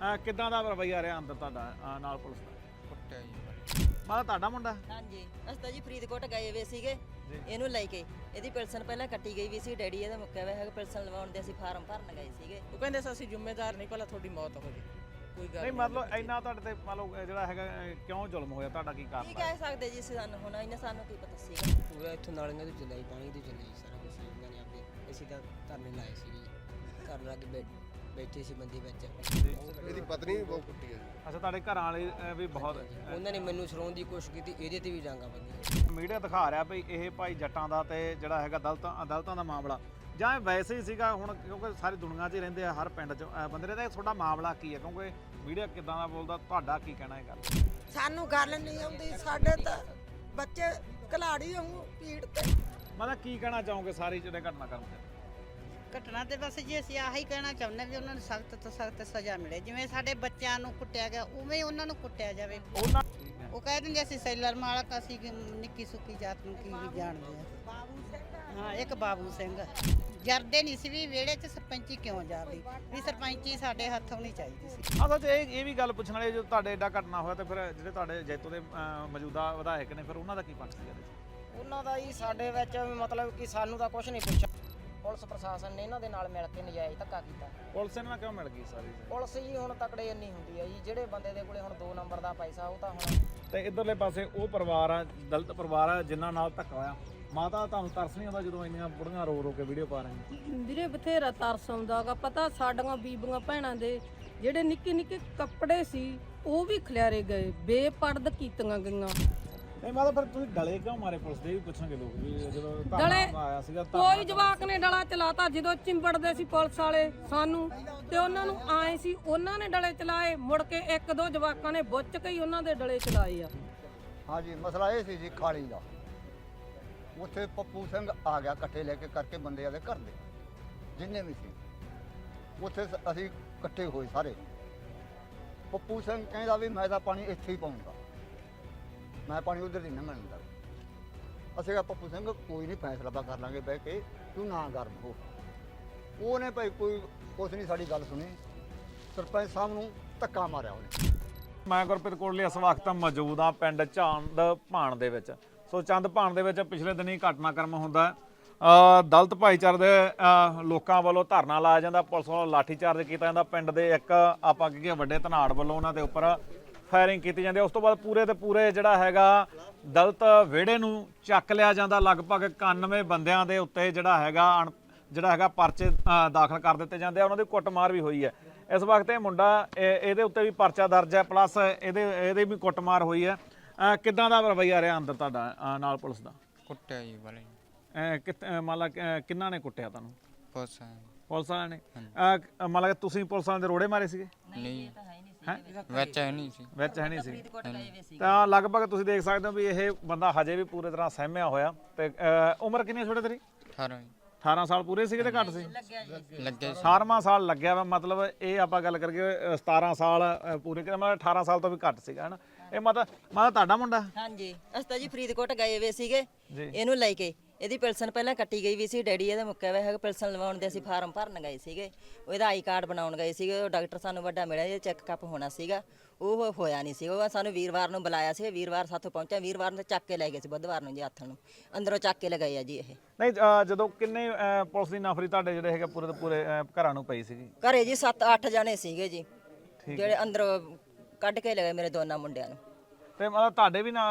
ਅਹ ਕਿੱਦਾਂ ਦਾ ਰਵਈਆ ਰਿਹਾ ਅੰਦਰ ਤੁਹਾਡਾ ਅਹ ਨਾਲ ਪੁਲਿਸ ਦਾ? ਕੁੱਟਿਆ ਜੀ ਮਾਤਾ ਤੁਹਾਡਾ ਮੁੰਡਾ? ਹਾਂਜੀ ਅਸੀਂ ਤਾਂ ਜੀ ਫਰੀਦਕੋਟ ਗਏ ਵੇ ਸੀਗੇ। ਇਹਨੂੰ ਲੈ ਕੇ। ਇਹਦੀ ਪਿਲਸਨ ਪਹਿਲਾਂ ਕੱਟੀ ਗਈ ਵੀ ਸੀ ਡੈਡੀ ਇਹਦਾ ਮੁੱਕਿਆ ਹੋਇਆ ਹੈਗਾ ਪਿਲਸਨ ਲਵਾਉਣ ਦੇ ਅਸੀਂ ਫਾਰਮ ਭਰਨ ਗਏ ਸੀਗੇ। ਉਹ ਕਹਿੰਦੇ ਸੀ ਅਸੀਂ ਜ਼ਿੰਮੇਦਾਰ ਨਹੀਂ ਭਲਾ ਤੁਹਾਡੀ ਮੌਤ ਹੋ ਜੇ ਕੋਈ ਗੱਲ ਨਹੀਂ ਮਤਲਬ ਇੰਨਾ ਤੁਹਾਡੇ ਤੇ ਮੰਨ ਲਓ ਅਹ ਜਿਹੜਾ ਹੈਗਾ ਅਹ ਕਿਉਂ ਜ਼ੁਲਮ ਹੋਇਆ? ਤੁਹਾਡਾ ਕੀ ਕੀ ਕਾਰਨ ਹੈ ਕਹਿ ਸਕਦੇ ਜੀ ਸਾਨੂੰ ਹੁਣ ਇਹਨਾਂ ਸਾਨੂੰ ਕੀ ਪਤਾ ਸੀਗਾ? ਪੂਰਾ ਇੱਥੋਂ ਨਾਲੀਆਂ ਤੋਂ ਚੱਲਿਆ ਜੀ ਪਾਣੀ ਤੋਂ ਚੱਲਿਆ ਜੀ ਸਾਰਾ ਕੁਝ ਇਹਨਾਂ ਨੇ ਆਪੇ ਅਸੀਂ ਤਾਂ ਧਰਨੇ ਲਾਏ ਸੀ ਜੀ। ਘਰ ਲੱਗ ਬੈ ਬੈਠੇ। ਸੀ ਬੰਦੇ ਵਿੱਚ। ਇਹਦੀ ਪਤਨੀ ਵੀ ਬਹੁਤ ਕੁੱਟੀ ਹੈ ਜੀ। ਅੱਛਾ ਤੁਹਾਡੇ ਘਰਾਂ ਵਾਲੇ ਅਹ ਵੀ ਬਹੁਤ ਉਹਨਾਂ ਨੇ ਮੈਨੂੰ ਸਰਾਉਣ ਦੀ ਕੋਸ਼ਿਸ਼ ਕੀਤੀ ਇਹਦੇ ਤੇ ਵੀ ਡਾਂਗਾ ਵੱਜੀਆਂ ਮੀਡੀਆ ਦਿਖਾ ਰਿਹਾ ਵੀ ਇਹ ਭਾਈ ਜੱਟਾਂ ਦਾ ਤੇ ਜਿਹੜਾ ਹੈਗਾ ਦਲਤਾਂ ਅਦਾਲਤਾਂ ਦਾ ਮਾਮਲਾ। ਜਾਂ ਇਹ ਵੈਸੇ ਹੀ ਸੀਗਾ ਹੁਣ ਕਿਉਂਕਿ ਸਾਰੀ ਦੁਨੀਆ 'ਚ ਹੀ ਰਹਿੰਦੇ ਆ ਹਰ ਪਿੰਡ 'ਚ। ਅਹ ਬੰਦੇ ਦਾ ਤੁਹਾਡਾ ਮਾਮਲਾ ਕੀ ਹੈ? ਕਿਉਂਕਿ ਮੀਡੀਆ ਕਿਦਾਂ ਦਾ ਬੋਲਦਾ ਤੁਹਾਡਾ ਕੀ ਕਹਿਣਾ ਹੈ ਗੱਲ? ਸਾਨੂੰ ਗੱਲ ਨਹੀਂ ਆਉਂਦੀ ਸਾਡੇ ਤਾਂ ਬੱਚੇ ਕਲਾੜੀ ਵਾਂਗੂ ਪੀੜ ਤੇ। ਮਤਲਬ ਕੀ ਕਹਿਣਾ ਚਾਹੋਗੇ ਸਾਰੀ ਜਿਹੜੇ ਘਟਨਾ ਕਰਨ ਤੇ? ਘਟਨਾ ਤੇ ਬਸ ਜੀ ਅਸੀਂ ਆਹੀ ਕਹਿਣਾ ਚਾਹੁੰਦੇ ਵੀ ਉਹਨਾਂ ਨੂੰ ਸਖਤ ਤੋਂ ਸਖਤ ਸਜ਼ਾ ਮਿਲੇ। ਜਿਵੇਂ ਸਾਡੇ ਬੱਚਿਆਂ ਨੂੰ ਕੁੱਟਿਆ ਗਿਆ ਉਵੇਂ ਹੀ ਉਹਨਾਂ ਨੂੰ ਕੁੱਟਿਆ ਜਾਵੇ। ਉਹਨਾਂ ਉਹ ਕਹਿ ਦਿੰਦੇ ਅਸੀਂ ਸੈਲਰ ਮਾਲਕ ਅਸੀਂ ਕਿ ਨਿੱਕੀ ਸੁੱਕੀ ਜਾਤ ਨੂੰ ਕੀ ਵੀ ਜਾਣਦੇ ਆ। ਹਾਂ ਇੱਕ ਬਾਬੂ ਸਿੰਘ। ਜਰਦੇ ਨਹੀਂ ਸੀ ਵੀ ਵਿਹੜੇ 'ਚ ਸਰਪੰਚੀ ਕਿਉਂ ਜਾਵਦੀ ਵੀ ਸਰਪੰਚੀ ਸਾਡੇ ਹੱਥ ਹੋਣੀ ਚਾਹੀਦੀ ਸੀ। ਆ ਸੱਚ ਇਹ ਇਹ ਵੀ ਗੱਲ ਪੁੱਛਣ ਵਾਲੀ ਜੋ ਤੁਹਾਡੇ ਏਡਾ ਘਟਨਾ ਹੋਇਆ ਤੇ ਫਿਰ ਜਿਹੜੇ ਤੁਹਾਡੇ ਜੈਤੋ ਦੇ ਮੌਜੂਦਾ ਵਿਧਾਇਕ ਨੇ ਫਿਰ ਉਹਨਾਂ ਦਾ ਕੀ ਪੱਖ ਸੀ 'ਚ? ਉਹਨਾਂ ਦਾ ਹੀ ਸਾਡੇ ਵਿੱਚ ਮਤਲਬ ਕਿ ਸਾਨੂੰ ਤਾਂ ਕੁਝ ਨਹੀਂ ਪੁੱਛਿਆ। ਪੁਲਿਸ ਪ੍ਰਸ਼ਾਸਨ ਨੇ ਇਹਨਾਂ ਦੇ ਨਾਲ ਮਿਲ ਕੇ ਨਜਾਇਜ਼ ਧੱਕਾ ਕੀਤਾ। ਪੁਲਿਸ ਇਹਨਾਂ ਨਾਲ ਕਿਉਂ ਮਿਲ ਗਈ ਸਾਰੀ ਪੁਲਿਸ ਜੀ ਹੁਣ ਤਕੜੇ ਇੰਨੀ ਹੁੰਦੀ ਹੈ ਜੀ ਜਿਹੜੇ ਬੰਦੇ ਦੇ ਕੋਲੇ ਹੁਣ 2 ਨੰਬਰ ਦਾ ਪੈਸਾ ਉਹ ਤਾਂ ਹੁਣ ਤੇ ਇਧਰਲੇ ਪਾਸੇ ਉਹ ਪਰਿਵਾਰ ਆ ਦਲਿਤ ਪਰਿਵਾਰ ਆ ਜਿਨ੍ਹਾਂ ਨਾਲ ਧੱਕਾ ਹੋਇਆ। ਮਾਤਾ ਤੁਹਾਨੂੰ ਤਰਸ ਨਹੀਂ ਆਉਂਦਾ ਜਦੋਂ ਇੰਨੀਆਂ ਬੁੜੀਆਂ ਰੋ ਰੋ ਕੇ ਵੀਡੀਓ ਪਾ ਰਹੀਆਂ? ਵੀਰੇ ਬਥੇਰਾ ਤਰਸ ਆਉਂਦਾਗਾ ਪਤਾ ਸਾਡੀਆਂ ਬੀਬੀਆਂ ਭੈਣਾਂ ਦੇ ਜਿਹੜੇ ਨਿੱਕੇ ਨਿੱਕੇ ਕੱਪੜੇ ਸੀ ਉਹ ਵੀ ਖਿਲਾਰੇ ਗਏ ਬੇਪਰਦ ਕੀਤੀਆਂ ਗਈਆਂ। ਨਹੀਂ ਮਾਤਾ ਫਿਰ ਤੁਸੀਂ ਡਲੇ ਕਿਉਂ ਮਾਰੇ ਪੁਲਿਸ ਦੇ? ਇਹ ਵੀ ਪੁੱਛਣਗੇ ਲੋਕ ਵੀ ਜਦੋਂ ਧਰਨਾ ਡਲੇ- ਆਇਆ ਸੀਗਾ ਕੋਈ ਜਵਾਕ ਨੇ ਡਲਾ ਚਲਾਤਾ ਜਦੋਂ ਚਿੰਬੜਦੇ ਸੀ ਪੁਲਿਸ ਵਾਲੇ ਸਾਨੂੰ ਤੇ ਉਹਨਾਂ ਨੂੰ ਆਏ ਸੀ ਉਹਨਾਂ ਨੇ ਡਲੇ ਚਲਾਏ ਮੁੜ ਕੇ ਇੱਕ ਦੋ ਜਵਾਕਾਂ ਨੇ ਬੁੱਚ ਕੇ ਹੀ ਉਹਨਾਂ ਦੇ ਡਲੇ ਚਲਾਏ ਆ। ਹਾਂਜੀ ਮਸਲਾ ਇਹ ਸੀ ਜੀ ਖਾਲੀ ਦਾ। ਉੱਥੇ ਪੱਪੂ ਸਿੰਘ ਆ ਗਿਆ ਇਕੱਠੇ ਲੈ ਕੇ ਕਰਕੇ ਬੰਦੇ ਆਦੇ ਘਰ ਦੇ ਜਿੰਨੇ ਵੀ ਸੀ। ਉੱਥੇ ਸ- ਅਸੀਂ ਇਕੱਠੇ ਹੋਏ ਸਾਰੇ। ਪੱਪੂ ਸਿੰਘ ਕਹਿੰਦਾ ਵੀ ਮੈਂ ਤਾਂ ਪਾਣੀ ਇੱਥੇ ਹੀ ਪਾਉਂਗਾ ਮੈਂ ਪਾਣੀ ਉਧਰ ਨਹੀਂ ਲੰਘਣ ਦਿੰਦਾ। ਅਸੀਂ ਕਿਹਾ ਪੱਪੂ ਕੋਈ ਨਹੀਂ ਫੈਸਲਾ ਆਪਾਂ ਕਰ ਲਾਂਗੇ ਬਹਿ ਕੇ ਤੂੰ ਨਾ ਗਰਮ ਹੋ। ਉਹਨੇ ਭਾਈ ਕੋਈ ਕੁਛ ਨਹੀਂ ਸਾਡੀ ਗੱਲ ਸੁਣੀ। ਸਰਪੰਚ ਸਾਹਿਬ ਨੂੰ ਧੱਕਾ ਮਾਰਿਆ ਉਹਨੇ। ਮੈਂ ਗੁਰਪ੍ਰੀਤ ਕੋਟਲੀ ਇਸ ਵਕਤ ਮੌਜੂਦ ਆ ਪਿੰਡ ਚਾਂਦ ਭਾਣ ਦੇ ਵਿੱਚ। ਸੋ ਚੰਦ ਭਾਣ ਦੇ ਵਿੱਚ ਪਿਛਲੇ ਦਿਨੀ ਘਟਨਾਕ੍ਰਮ ਹੁੰਦਾ ਹੈ। ਅ, ਭਾਈਚਾਰੇ ਦੇ ਲੋਕਾਂ ਵੱਲੋਂ ਧਰਨਾ ਲਾਇਆ ਜਾਂਦਾ। ਪੁਲਿਸ ਵੱਲੋਂ ਲਾਠੀਚਾਰਜ ਕੀਤਾ ਜਾਂਦਾ। ਪਿੰਡ ਦੇ ਇੱਕ ਆਪਾਂ ਕਹੀਏ ਵੱਡੇ ਧਨਾੜ ਵੱਲੋਂ ਉਹਨਾਂ ਦੇ ਉੱਪਰ ਫਾਇਰਿੰਗ ਕੀਤੀ ਜਾਂਦੀ ਹੈ। ਉਸ ਤੋਂ ਬਾਅਦ ਪੂਰੇ ਤੇ ਪੂਰੇ ਜਿਹੜਾ ਹੈਗਾ ਦਲਿਤ ਵਿਹੜੇ ਨੂੰ ਚੱਕ ਲਿਆ ਜਾਂਦਾ। ਲਗਭਗ 91 ਬੰਦਿਆਂ ਦੇ ਉੱਤੇ ਜਿਹੜਾ ਹੈਗਾ ਜਿਹੜਾ ਹੈਗਾ ਪਰਚੇ ਦਾਖਲ ਕਰ ਦਿੱਤੇ ਜਾਂਦੇ ਆ। ਉਹਨਾਂ ਦੀ ਕੁੱਟਮਾਰ ਵੀ ਹੋਈ ਹੈ। ਇਸ ਵਕਤ ਇਹ ਮੁੰਡਾ ਇਹ- ਇਹਦੇ ਉੱਤੇ ਵੀ ਪਰਚਾ ਦਰਜ ਹੈ। ਪਲੱਸ ਇਹਦੇ ਇਹਦੇ ਵੀ ਕੁੱਟਮਾਰ ਹੋਈ ਹੈ। ਕਿੱਦਾਂ ਦਾ ਰਵੱਈਆ ਰਿਹਾ ਅੰਦਰ ਤੁਹਾਡਾ ਨਾਲ ਪੁਲਿਸ ਦਾ? ਕੁੱਟਿਆ ਜੀ ਵਾਲੇ ਕਿਤ- ਅ, ਮੰਨ ਲਾ ਕਿ, ਅ, ਕਿਹਨਾਂ ਨੇ ਕੁੱਟਿਆ ਤੁਹਾਨੂੰ? ਪੁਲਿਸ ਪੁਲਿਸ ਵਾਲਿਆਂ ਨੇ। ਅ, ਕ- ਮੰਨ ਲਾ ਕਿ ਤੁਸੀਂ ਪੁਲਿਸ ਵਾਲਿਆਂ ਦੇ ਰੋੜੇ ਮਾਰੇ ਸੀਗੇ? ਨਹੀਂ। ਹੈ? ਵਿੱਚ ਹੈ ਨਹੀਂ ਸੀ। ਵਿੱਚ ਹੈ ਨਹੀਂ ਸੀ। ਫਰੀਦਕੋਟ ਗਏ ਵੇ ਸੀ। ਤਾਂ ਲਗਭਗ ਤੁਸੀਂ ਦੇਖ ਸਕਦੇ ਹੋ ਵੀ ਇਹ ਬੰਦਾ ਹਜੇ ਵੀ ਪੂਰੇ ਤਰ੍ਹਾਂ ਸਹਿਮਿਆ ਹੋਇਆ। ਤੇ ਉਮਰ ਕਿੰਨੀ ਹੈ ਛੋਟੇ ਤੇਰੀ? 18 18 ਸਾਲ ਪੂਰੇ ਸੀਗੇ ਤੇ ਘੱਟ ਸੀ? ਲੱਗਿਆ ਸੀ। 18ਵਾਂ ਸਾਲ ਲੱਗਿਆ ਵਾ ਮਤਲਬ ਇਹ ਆਪਾਂ ਗੱਲ ਕਰਕੇ ਅ, 17 ਸਾਲ ਪੂਰੇ ਕਰ ਮਤਲਬ 18 ਸਾਲ ਤੋਂ ਵੀ ਘੱਟ ਸੀਗਾ ਹਨਾ? ਇਹ ਮਤਲਬ ਮਤਲਬ ਤੁਹਾਡਾ ਮੁੰਡਾ? ਹਾਂਜੀ ਅਸੀਂ ਤਾਂ ਜੀ ਫਰੀਦਕੋਟ ਗਏ ਵੇ ਸੀਗੇ। ਜੀ। ਇਹਨੂੰ ਲੈ ਕੇ। ਇਹਦੀ ਪਿਲਸਨ ਪਹਿਲਾਂ ਕੱਟੀ ਗਈ ਵੀ ਸੀ ਡੈਡੀ ਇਹਦਾ ਮੁੱਕਿਆ ਹੋਇਆ ਹੈਗਾ ਪਿਲਸਨ ਲਵਾਉਣ ਦੇ ਅਸੀਂ ਫਾਰਮ ਭਰਨ ਗਏ ਸੀਗੇ। ਉਹਦਾ ਆਈ ਕਾਰਡ ਬਣਾਉਣ ਗਏ ਸੀਗੇ ਉਹ ਡਾਕਟਰ ਸਾਨੂੰ ਵੱਡਾ ਮਿਲਿਆ ਇਹ ਚੈੱਕਅਪ ਹੋਣਾ ਸੀਗਾ। ਉਹ ਹੋਇਆ ਨਹੀਂ ਸੀ ਉਹ ਸਾਨੂੰ ਵੀਰਵਾਰ ਨੂੰ ਬੁਲਾਇਆ ਸੀ ਵੀਰਵਾਰ ਸਾਥੋਂ ਪਹੁੰਚਿਆ ਵੀਰਵਾਰ ਨੂੰ ਚੱਕ ਕੇ ਲੈ ਗਏ ਸੀ ਬੁੱਧਵਾਰ ਨੂੰ ਜੀ ਹੱਥ ਨੂੰ। ਅੰਦਰੋਂ ਚੱਕ ਕੇ ਲਗਾਏ ਆ ਜੀ ਇਹ। ਨਹੀਂ ਅ, ਜਦੋਂ ਕਿੰਨੇ ਅ, ਪੁਲਿਸ ਦੀ ਨਫਰੀ ਤੁਹਾਡੇ ਜਿਹੜੇ ਹੈਗੇ ਪੂਰੇ ਦੇ ਪੂਰੇ ਅ, ਘਰਾਂ ਨੂੰ ਪਈ ਸੀਗੀ? ਘਰੇ ਜੀ 7-8 ਜਣੇ ਸੀਗੇ ਜੀ ਜਿਹੜੇ ਅੰਦਰੋਂ ਕੱਢ ਕੇ ਲਗਾਏ ਮੇਰੇ ਦੋਨਾਂ ਮੁੰਡਿਆਂ ਨੂੰ। ਤੇ ਮਤਲਬ ਤੁਹਾਡੇ ਵੀ ਨਾ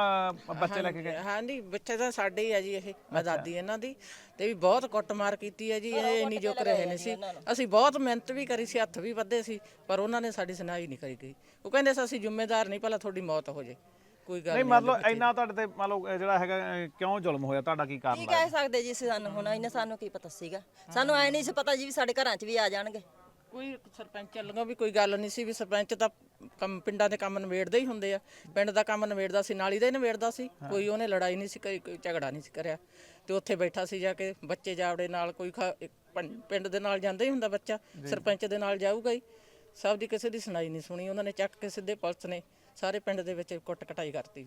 ਬੱਚੇ ਲੈ ਕੇ ਗਏ? ਹਾਂਜੀ ਬੱਚੇ ਤਾਂ ਸਾਡੇ ਹੀ ਆ ਜੀ ਇਹ ਆਜ਼ਾਦੀ ਇਹਨਾਂ ਦੀ। ਤੇ ਵੀ ਬਹੁਤ ਕੁੱਟਮਾਰ ਕੀਤੀ ਹੈ ਜੀ ਇਹ ਇੰਨੀ ਜੋਕ ਰਹੇ ਨੇ ਸੀ। ਅਸੀਂ ਬਹੁਤ ਮਿਹਨਤ ਵੀ ਕਰੀ ਸੀ ਹੱਥ ਵੀ ਵੱਧੇ ਸੀ ਪਰ ਉਹਨਾਂ ਨੇ ਸਾਡੀ ਸੁਣਾਈ ਨਹੀਂ ਕਰੀ ਗਈ ਉਹ ਕਹਿੰਦੇ ਸੀ ਅਸੀਂ ਜ਼ਿੰਮੇਦਾਰ ਨਹੀਂ ਭਲਾ ਤੁਹਾਡੀ ਮੌਤ ਹੋ ਜੇ। ਕੋਈ ਗੱਲ ਨਹੀਂ ਨਹੀਂ ਮਤਲਬ ਇੰਨਾ ਤੁਹਾਡੇ ਤੇ ਅ, ਜਿਹੜਾ ਹੈਗਾ ਕਿਉਂ ਜ਼ੁਲਮ ਹੋਇਆ? ਤੁਹਾਡਾ ਕੀ ਕਾਰਨ ਕੀ ਕਹਿ ਸਕਦੇ ਜੀ ਸਾਨੂੰ ਹੁਣ ਇਹਨਾਂ ਸਾਨੂੰ ਕੀ ਪਤਾ ਸੀਗਾ? ਸਾਨੂੰ ਐ ਨਹੀਂ ਸੀ ਪਤਾ ਜੀ ਵੀ ਸਾਡੇ ਘਰਾਂ 'ਚ ਵੀ ਆ ਜਾਣਗੇ। ਕੋਈ ਸਰਪੰਚ ਵੱਲੋਂ ਵੀ ਕੋਈ ਗੱਲ ਨਹੀਂ ਸੀ ਵੀ ਸਰਪੰਚ ਤਾਂ ਕੰਮ ਪਿੰਡਾਂ ਦੇ ਕੰਮ ਨਿਬੇੜਦੇ ਹੀ ਹੁੰਦੇ ਆ। ਪਿੰਡ ਦਾ ਕੰਮ ਨਿਬੇੜਦਾ ਸੀ ਨਾਲੀ ਦਾ ਹੀ ਨਿਬੇੜਦਾ ਸੀ। ਕੋਈ ਉਹਨੇ ਲੜਾਈ ਨਹੀਂ ਸੀ ਕਰੀ ਕੋਈ ਝਗੜਾ ਨਹੀਂ ਸੀ ਕਰਿਆ। ਤੇ ਉੱਥੇ ਬੈਠਾ ਸੀ ਜਾ ਕੇ ਬੱਚੇ ਜਾਵੜੇ ਨਾਲ ਕੋਈ ਪਿੰਡ ਦੇ ਨਾਲ ਜਾਂਦਾ ਹੀ ਹੁੰਦਾ ਬੱਚਾ ਸਰਪੰਚ ਦੇ ਨਾਲ ਜਾਊਗਾ ਹੀ। ਸਭ ਦੀ ਕਿਸੇ ਦੀ ਸੁਣਾਈ ਨਹੀਂ ਸੁਣੀ ਉਹਨਾਂ ਨੇ ਚੱਕ ਕੇ ਸਿੱਧੇ ਪੁਲਿਸ ਨੇ ਸਾਰੇ ਪਿੰਡ ਦੇ ਵਿੱਚ ਕੁੱਟ ਕਟਾਈ ਕਰਤੀ।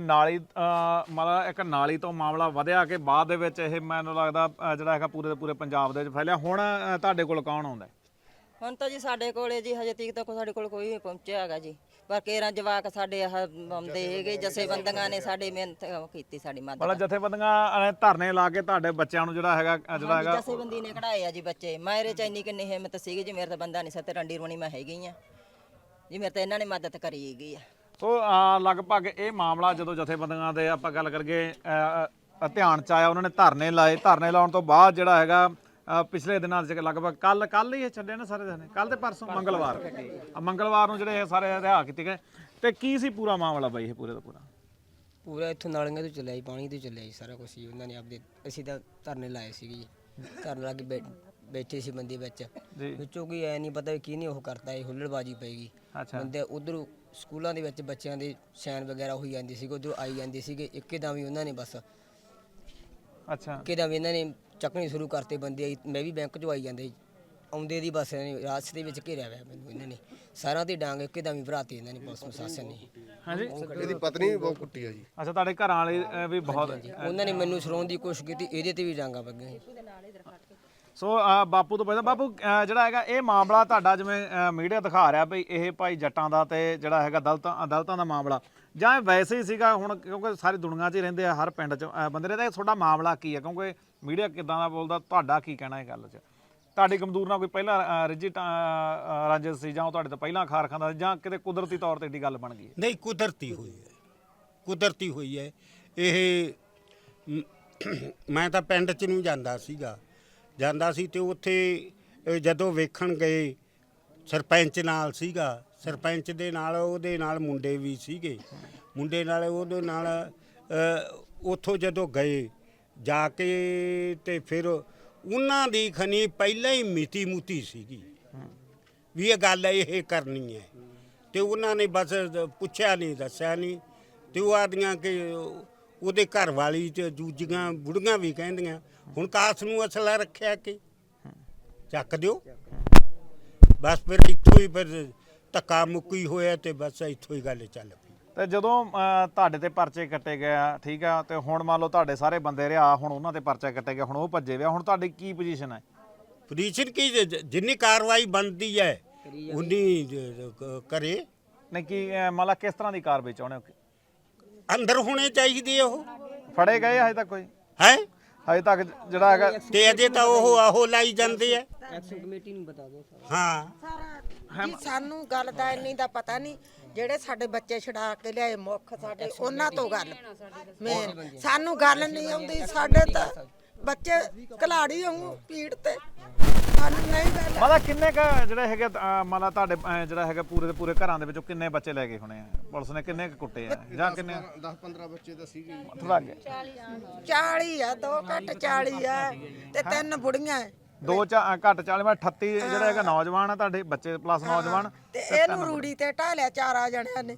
ਨਾਲੀ ਮਤਲਬ ਇੱਕ ਨਾਲੀ ਤੋਂ ਮਾਮਲਾ ਵਧਿਆ ਕਿ ਬਾਅਦ ਦੇ ਵਿੱਚ ਇਹ ਮੈਨੂੰ ਲੱਗਦਾ ਜਿਹੜਾ ਹੈਗਾ ਪੂਰੇ ਦੇ ਪੂਰੇ ਪੰਜਾਬ ਦੇ ਵਿੱਚ ਫੈਲਿਆ। ਹੁਣ ਤੁਹਾਡੇ ਕੋਲ ਕੌਣ ਆਉਂਦਾ? ਹੁਣ ਤਾਂ ਜੀ ਸਾਡੇ ਕੋਲੇ ਜੀ ਹਜੇ ਤੀਕ ਤੱਕ ਸਾਡੇ ਕੋਲ ਕੋਈ ਨਹੀਂ ਪਹੁੰਚਿਆ ਹੈਗਾ ਜੀ। ਪਰ ਕੇਰਾਂ ਜਵਾਕ ਸਾਡੇ ਆਹ ਆਉਂਦੇ ਹੈਗੇ ਜਥੇਬੰਦੀਆਂ ਨੇ ਸਾਡੀ ਮਿਹਨਤ ਉਹ ਕੀਤੀ ਸਾਡੀ ਮਦਦ। ਮਤਲਬ ਜਥੇਬੰਦੀਆਂ ਨੇ ਧਰਨੇ ਲਾ ਕੇ ਤੁਹਾਡੇ ਬੱਚਿਆਂ ਨੂੰ ਜਿਹੜਾ ਹੈਗਾ ਅ, ਜਿਹੜਾ ਹੈਗਾ ਜਥੇਬੰਦੀ ਨੇ ਕਢਾਏ ਆ ਜੀ ਬੱਚੇ। ਮੇਰੇ ਚ ਇੰਨੀ ਕਿੰਨੀ ਹਿੰਮਤ ਸੀਗੀ ਜੀ ਮੇਰੇ ਤਾਂ ਬੰਦਾ ਨਹੀਂ ਸੱਤੇ ਰੰਡੀ ਰੋਣੀ ਮੈਂ ਹੈਗੀ ਆ। ਜੀ ਮੇਰੇ ਤਾਂ ਇਹਨਾਂ ਨੇ ਮਦਦ ਕਰੀ ਹੈਗੀ ਆ। ਸੋ ਅ, ਲਗਭਗ ਇਹ ਮਾਮਲਾ ਜਦੋਂ ਜਥੇਬੰਦੀਆਂ ਦੇ ਆਪਾਂ ਗੱਲ ਕਰਗੇ ਧਿਆਨ ਚ ਆਇਆ ਉਹਨਾਂ ਨੇ ਧਰਨੇ ਲਾਏ। ਧਰਨੇ ਲਾਉਣ ਤੋਂ ਬਾਅਦ ਜਿਹੜਾ ਹੈਗਾ ਪਿਛਲੇ ਦਿਨਾਂ ਚ ਲਗਭਗ ਕੱਲ ਕੱਲ ਹੀ ਇਹ ਨੇ ਸਾਰੇ ਦਿਨ ਕੱਲ ਤੇ ਪਰਸੋਂ ਮੰਗਲਵਾਰ। ਮੰਗਲਵਾਰ ਨੂੰ ਜਿਹੜੇ ਇਹ ਸਾਰੇ ਰਿਹਾ ਕੀਤੇ ਗਏ। ਤੇ ਕੀ ਸੀ ਪੂਰਾ ਮਾਮਲਾ ਬਾਈ ਇਹ ਪੂਰੇ ਦਾ ਪੂਰਾ? ਪੂਰਾ ਇੱਥੋਂ ਨਾਲੀਆਂ ਤੋਂ ਚੱਲਿਆ ਜੀ ਪਾਣੀ ਤੋਂ ਚੱਲਿਆ ਜੀ ਸਾਰਾ ਕੁਝ ਹੀ ਉਹਨਾਂ ਨੇ ਆਪਦੇ ਅਸੀਂ ਤਾਂ ਧਰਨੇ ਲਾਏ ਸੀਗੇ ਜੀ। ਧਰਨੇ ਲਾ ਕੇ ਬੈ- ਬੈਠੇ ਸੀ ਬੰਦੇ ਵਿੱਚ। ਜੀ। ਵਿੱਚੋਂ ਕੋਈ ਐ ਨਹੀਂ ਪਤਾ ਵੀ ਕੀ ਨਹੀਂ ਉਹ ਕਰਤਾ ਇਹ ਹੁੱਲੜਬਾਜੀ ਪਏਗੀ ਅੱਛਾ। ਬੰਦੇ ਉਧਰ ਸਕੂਲਾਂ ਦੇ ਵਿੱਚ ਬੱਚਿਆਂ ਦੇ ਸੈਨ ਵਗੈਰਾ ਹੋਈ ਜਾਂਦੀ ਸੀ ਉਧਰ ਆਈ ਜਾਂਦੇ ਸੀਗੇ। ਇੱਕੇਦਮ ਹੀ ਉਹਨਾਂ ਨੇ ਬਸ। ਅੱਛਾ। ਇੱਕੇਦਮ ਇਹਨਾਂ ਨੇ ਚੱਕਣੀ ਸ਼ੁਰੂ ਕਰਤੇ ਬੰਦੇ ਆਈ- ਮੈਂ ਵੀ ਬੈਂਕ 'ਚੋਂ ਆਈ ਜਾਂਦੇ। ਆਉਂਦੇ ਦੀ ਬਸ ਇਹਨਾਂ ਨੇ ਰਾਸਤੇ ਵਿੱਚ ਘੇਰਿਆ ਹੋਇਆ ਮੈਨੂੰ ਇਹਨਾਂ ਨੇ। ਸਾਰਿਆਂ ਦੀ ਡਾਂਗ ਇੱਕੇਦਮ ਹੀ ਭਰਾਤੀ ਇਹਨਾਂ ਨੇ ਪੁਲਿਸ ਪ੍ਰਸ਼ਾਸਨ ਨੇ। ਹਾਂਜੀ। ਇਹਦੀ ਪਤਨੀ ਵੀ ਬਹੁਤ ਕੁੱਟੀ ਆ ਜੀ। ਅੱਛਾ ਤੁਹਾਡੇ ਘਰਾਂ ਵਾਲੇ ਵੀ ਬਹੁਤ ਉਹਨਾਂ ਨੇ ਮੈਨੂੰ ਸਰਾਉਣ ਦੀ ਕੋਸ਼ਿਸ਼ ਕੀਤੀ ਇਹਦੇ ਤੇ ਵੀ ਡਾਂਗਾ ਵੱਗੀਆਂ। ਸੋ ਬਾਪੂ ਤੋਂ ਪਹਿਲਾਂ ਬਾਪੂ ਜਿਹੜਾ ਹੈਗਾ ਇਹ ਮਾਮਲਾ ਤੁਹਾਡਾ ਜਿਵੇਂ ਮੀਡੀਆ ਦਿਖਾ ਰਿਹਾ ਬਈ ਇਹ ਭਾਈ ਜੱਟਾਂ ਦਾ ਤੇ ਜਿਹੜਾ ਹੈਗਾ ਦਲਤਾਂ ਦਲਤਾਂ ਦਾ ਮਾਮਲਾ। ਜਾਂ ਇਹ ਵੈਸੇ ਹੀ ਸੀਗਾ ਹੁਣ ਕਿਉਂਕਿ ਸਾਰੀ ਦੁਨੀਆ 'ਚ ਹੀ ਰਹਿੰਦੇ ਆ ਹਰ ਪਿੰਡ 'ਚ ਅ, ਬੰਦੇ ਰਹਿੰਦੇ ਤੁਹਾਡਾ ਮਾਮਲਾ ਕੀ ਹੈ ਕਿਉਂਕਿ ਮੀਡੀਆ ਕਿਦਾਂ ਦਾ ਬੋਲਦਾ ਤੁਹਾਡਾ ਕੀ ਕਹਿਣਾ ਇਹ ਗੱਲ 'ਚ? ਤੁਹਾਡੀ ਗਮਦੂਰ ਨਾਲ ਕੋਈ ਪਹਿਲਾਂ ਅ, ਰੰਜੀ ਅ, ਸੀ ਜਾਂ ਉਹ ਤੁਹਾਡੇ ਤੋਂ ਪਹਿਲਾਂ ਖਾਰ ਖਾਂਦਾ ਸੀ ਜਾਂ ਕਿਤੇ ਕੁਦਰਤੀ ਤੌਰ ਤੇ ਏਡੀ ਗੱਲ ਬਣ ਗਈ ਹੈ? ਨਹੀਂ ਕੁਦਰਤੀ ਹੋਈ ਹੈ। ਕੁਦਰਤੀ ਹੋਈ ਹੈ। ਇਹ ਮ, ਮੈਂ ਤਾਂ ਪਿੰਡ 'ਚ ਨੂੰ ਜਾਂਦਾ ਸੀਗਾ। ਜਾਂਦਾ ਸੀ ਤੇ ਉੱਥੇ ਅ, ਜਦੋਂ ਵੇਖਣ ਗਏ ਸਰਪੰਚ ਨਾਲ ਸੀਗਾ ਸਰਪੰਚ ਦੇ ਨਾਲ, ਉਹਦੇ ਨਾਲ ਮੁੰਡੇ ਵੀ ਸੀਗੇ। ਮੁੰਡੇ ਨਾਲ, ਉਹਦੇ ਨਾਲ ਉੱਥੋਂ ਜਦੋਂ ਗਏ, ਜਾ ਕੇ ਤੇ ਫਿਰ ਉਹਨਾਂ ਦੀ ਖਨੀ ਪਹਿਲਾਂ ਹੀ ਮਿਤੀ ਮੁਤੀ ਸੀਗੀ। ਵੀ ਇਹ ਗੱਲ ਇਹ ਕਰਨੀ ਹੈ। ਤੇ ਉਹਨਾਂ ਨੇ ਬਸ ਪੁੱਛਿਆ ਨਹੀਂ, ਦੱਸਿਆ ਨਹੀਂ। ਤੇ ਉਹ ਆਦੀਆਂ ਕਿ ਉਹਦੇ ਘਰ ਵਾਲੀ ਤੇ ਦੂਜੀਆਂ ਬੁੜੀਆਂ ਵੀ ਕਹਿੰਦੀਆਂ, ਹੁਣ ਕਾਸ ਨੂੰ ਅਸਲਾ ਰੱਖਿਆ ਕਿ? ਚੱਕ ਦਿਓ। ਬਸ ਫਿਰ ਇੱਥੋਂ ਹੀ ਫਿਰ ਧੱਕਾ ਮੁੱਕੀ ਹੋਇਆ ਤੇ ਬਸ ਇੱਥੋਂ ਹੀ ਗੱਲ ਚੱਲ ਪਈ। ਤੇ ਜਦੋਂ ਤੁਹਾਡੇ ਤੇ ਪਰਚੇ ਕੱਟੇ ਗਏ ਆ ਠੀਕ ਆ ਤੇ ਹੁਣ ਮੰਨ ਲਓ ਤੁਹਾਡੇ ਸਾਰੇ ਬੰਦੇ ਰਿਹਾ ਹੁਣ ਉਹਨਾਂ ਤੇ ਪਰਚੇ ਕੱਟੇ ਗਏ ਹੁਣ ਉਹ ਭੱਜੇ ਵੇ ਹੁਣ ਤੁਹਾਡੀ ਕੀ ਪੋਜੀਸ਼ਨ ਹੈ ਪੋਜੀਸ਼ਨ ਕੀ ਜ- ਜ- ਜਿੰਨੀ ਕਾਰਵਾਈ ਬਣਦੀ ਹੈ ਉਨੀ ਜ- ਕ- ਕਰੇ। ਨਹੀਂ ਕੀ ਅ, ਮੰਨ ਲਾ ਕਿਸ ਤਰ੍ਹਾਂ ਦੀ ਕਾਰਵਾਈ ਚਾਹੁੰਦੇ ਹੋ? ਅੰਦਰ ਹੋਣੇ ਚਾਹੀਦੇ ਉਹ। ਫੜੇ ਗਏ ਹਜੇ ਤੱਕ ਕੋਈ? ਹੈ? ਹਜੇ ਤੱਕ ਜਿਹੜਾ ਹੈਗਾ ਤੇ ਅਜੇ ਤਾਂ ਉਹ ਆਹੋ ਲਾਈ ਜਾਂਦੇ ਆ। ਐਕਸ਼ਨ ਕਮੇਟੀ ਨੂੰ ਬਤਾ ਦਿਓ ਹਾਂ। ਜੀ ਸਾਨੂੰ ਗੱਲ ਦਾ ਇੰਨੀ ਦਾ ਪਤਾ ਨਹੀਂ ਜਿਹੜੇ ਸਾਡੇ ਬੱਚੇ ਛਡਾ ਕੇ ਲਿਆਏ ਮੁੱਖ ਸਾਡੇ ਉਹਨਾਂ ਤੋਂ ਗੱਲ। ਮੇਨ ਸਾਨੂੰ ਗੱਲ ਨਹੀਂ ਆਉਂਦੀ ਸਾਡੇ ਤਾਂ ਬੱਚੇ ਕਲਾੜੀ ਵਾਂਗੂ ਪੀੜ ਤੇ। ਸਾਨੂੰ ਨਹੀਂ ਗੱਲ ਮਾਦਾ ਕਿੰਨੇ ਕ ਜਿਹੜੇ ਹੈਗੇ ਅ, ਮੰਨ ਲਾ ਤੁਹਾਡੇ ਜਿਹੜਾ ਹੈਗਾ ਪੂਰੇ ਦੇ ਪੂਰੇ ਘਰਾਂ ਦੇ ਵਿੱਚੋਂ ਕਿੰਨੇ ਬੱਚੇ ਲੈ ਗਏ ਹੋਣੇ ਆ? ਪੁਲਿਸ ਨੇ ਕਿੰਨੇ ਕੁ ਕੁੱਟੇ ਆ? ਜਾਂ ਕਿੰਨੇ 10 15 ਬੱਚੇ ਤਾਂ ਸੀਗੇ। ਥੋੜਾ ਅੱਗੇ। 40 ਆ ਦੋ ਘੱਟ 40 ਆ ਤੇ ਤਿੰਨ ਬੁੜੀਆਂ। ਐ। ਦੋ ਚਾ ਘੱਟ 40 ਮੈਂ 38 ਜਿਹੜੇ ਹੈਗਾ ਨੌਜਵਾਨ ਆ ਤੁਹਾਡੇ ਬੱਚੇ ਪਲੱਸ ਨੌਜਵਾਨ ਤੇ ਇਹਨੂੰ ਰੂੜੀ ਤੇ ਢਾਲਿਆ ਚਾਰਾ ਜਣਿਆਂ ਨੇ।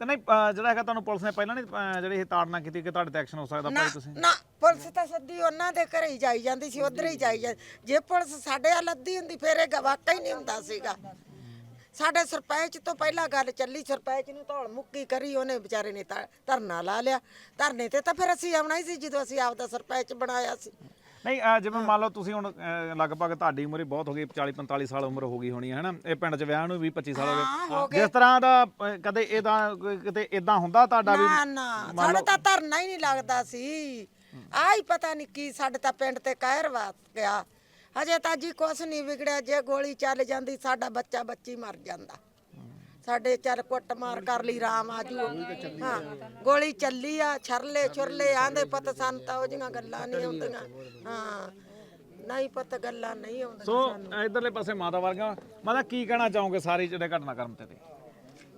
ਤੇ ਨਹੀਂ ਜਿਹੜਾ ਹੈਗਾ ਤੁਹਾਨੂੰ ਪੁਲਿਸ ਨੇ ਪਹਿਲਾਂ ਨਹੀਂ ਅ, ਜਿਹੜੀ ਇਹ ਤਾੜਨਾ ਕੀਤੀ ਕਿ ਤੁਹਾਡੇ ਤੇ ਐਕਸ਼ਨ ਹੋ ਸਕਦਾ ਭਾਈ ਤੁਸੀਂ? ਨਾ ਪੁਲਿਸ ਤਾਂ ਸੱਦੀ ਉਹਨਾਂ ਦੇ ਘਰੇ ਹੀ ਜਾਈ ਜਾਂਦੀ ਸੀ ਉਧਰ ਹੀ ਜਾਈ ਜਾਂਦੀ। ਜੇ ਪੁਲਿਸ ਸਾਡੇ ਵੱਲ ਅੱਧੀ ਹੁੰਦੀ ਫਿਰ ਇਹ ਵਾਕਾ ਹੀ ਨਹੀਂ ਹੁੰਦਾ ਸੀਗਾ। ਸਾਡੇ ਸਰਪੰਚ ਤੋਂ ਪਹਿਲਾਂ ਗੱਲ ਚੱਲੀ ਸਰਪੰਚ ਨੂੰ ਧੌਲ ਮੁੱਕੀ ਕਰੀ ਉਹਨੇ ਵਿਚਾਰੇ ਨੇ ਤਾਂ ਧਰਨਾ ਲਾ ਲਿਆ। ਧਰਨੇ ਤੇ ਤਾਂ ਫਿਰ ਅਸੀਂ ਆਉਣਾ ਹੀ ਸੀ ਜਦੋਂ ਅਸੀਂ ਆਪਦਾ ਸਰਪੰਚ ਬਣਾਇਆ ਸੀ। ਨਹੀਂ ਅ, ਜਿਵੇਂ ਮੰਨ ਲਓ ਤੁਸੀਂ ਹੁਣ ਲਗਭਗ ਤੁਹਾਡੀ ਉਮਰ ਹੀ ਬਹੁਤ ਹੋ ਗਈ 40 45 ਸਾਲ ਉਮਰ ਹੋ ਗਈ ਹੋਣੀ ਹੈ ਹਨਾ? ਇਹ ਪਿੰਡ 'ਚ ਵਿਆਹ ਨੂੰ ਵੀ 25 ਸਾਲ ਹੋ ਗਏ। ਜਿਸ ਤਰ੍ਹਾਂ ਦਾ ਕਦੇ ਇਹਦਾ ਕੋਈ ਕਿਤੇ ਇਦਾਂ ਹੁੰਦਾ ਤੁਹਾਡਾ ਵੀ? ਨਾ ਨਾ ਸਾਡੇ ਤਾਂ ਧਰਨਾ ਹੀ ਨਹੀਂ ਲੱਗਦਾ ਸੀ। ਹੀ ਪਤਾ ਨਹੀਂ ਕੀ ਸਾਡੇ ਤਾਂ ਪਿੰਡ ਤੇ ਕਹਿਰ ਵਾਤ ਗਿਆ। ਹਜੇ ਤਾਂ ਜੀ ਕੁਛ ਨਹੀਂ ਵਿਗੜਿਆ ਜੇ ਗੋਲੀ ਚੱਲ ਜਾਂਦੀ ਸਾਡਾ ਬੱਚਾ ਬੱਚੀ ਮਰ ਜਾਂਦਾ। ਸਾਡੇ ਚੱਲ ਕੁੱਟ ਮਾਰ ਕਰ ਲਈ ਰਾਮ ਆਜੂ ਹਾਂ ਗੋਲੀ ਚੱਲੀ ਆ ਛਰਲੇ ਛੁਰਲੇ ਆਂਦੇ ਪਤ ਸਾਨੂੰ ਤਾਂ ਉਹ ਜੀਆਂ ਗੱਲਾਂ ਨਹੀਂ ਆਉਂਦੀਆਂ। ਹਾਂ ਨਹੀਂ ਪਤ ਗੱਲਾਂ ਨਹੀਂ ਆਉਂਦੀਆਂ ਸੋ ਇਧਰਲੇ ਪਾਸੇ ਮਾਤਾ ਵਰਗਾ ਮਾਤਾ ਕੀ ਕਹਿਣਾ ਚਾਹੋਗੇ ਸਾਰੇ ਜਿਹੜੇ ਘਟਨਾਕ੍ਰਮ ਤੇ ਤੇ?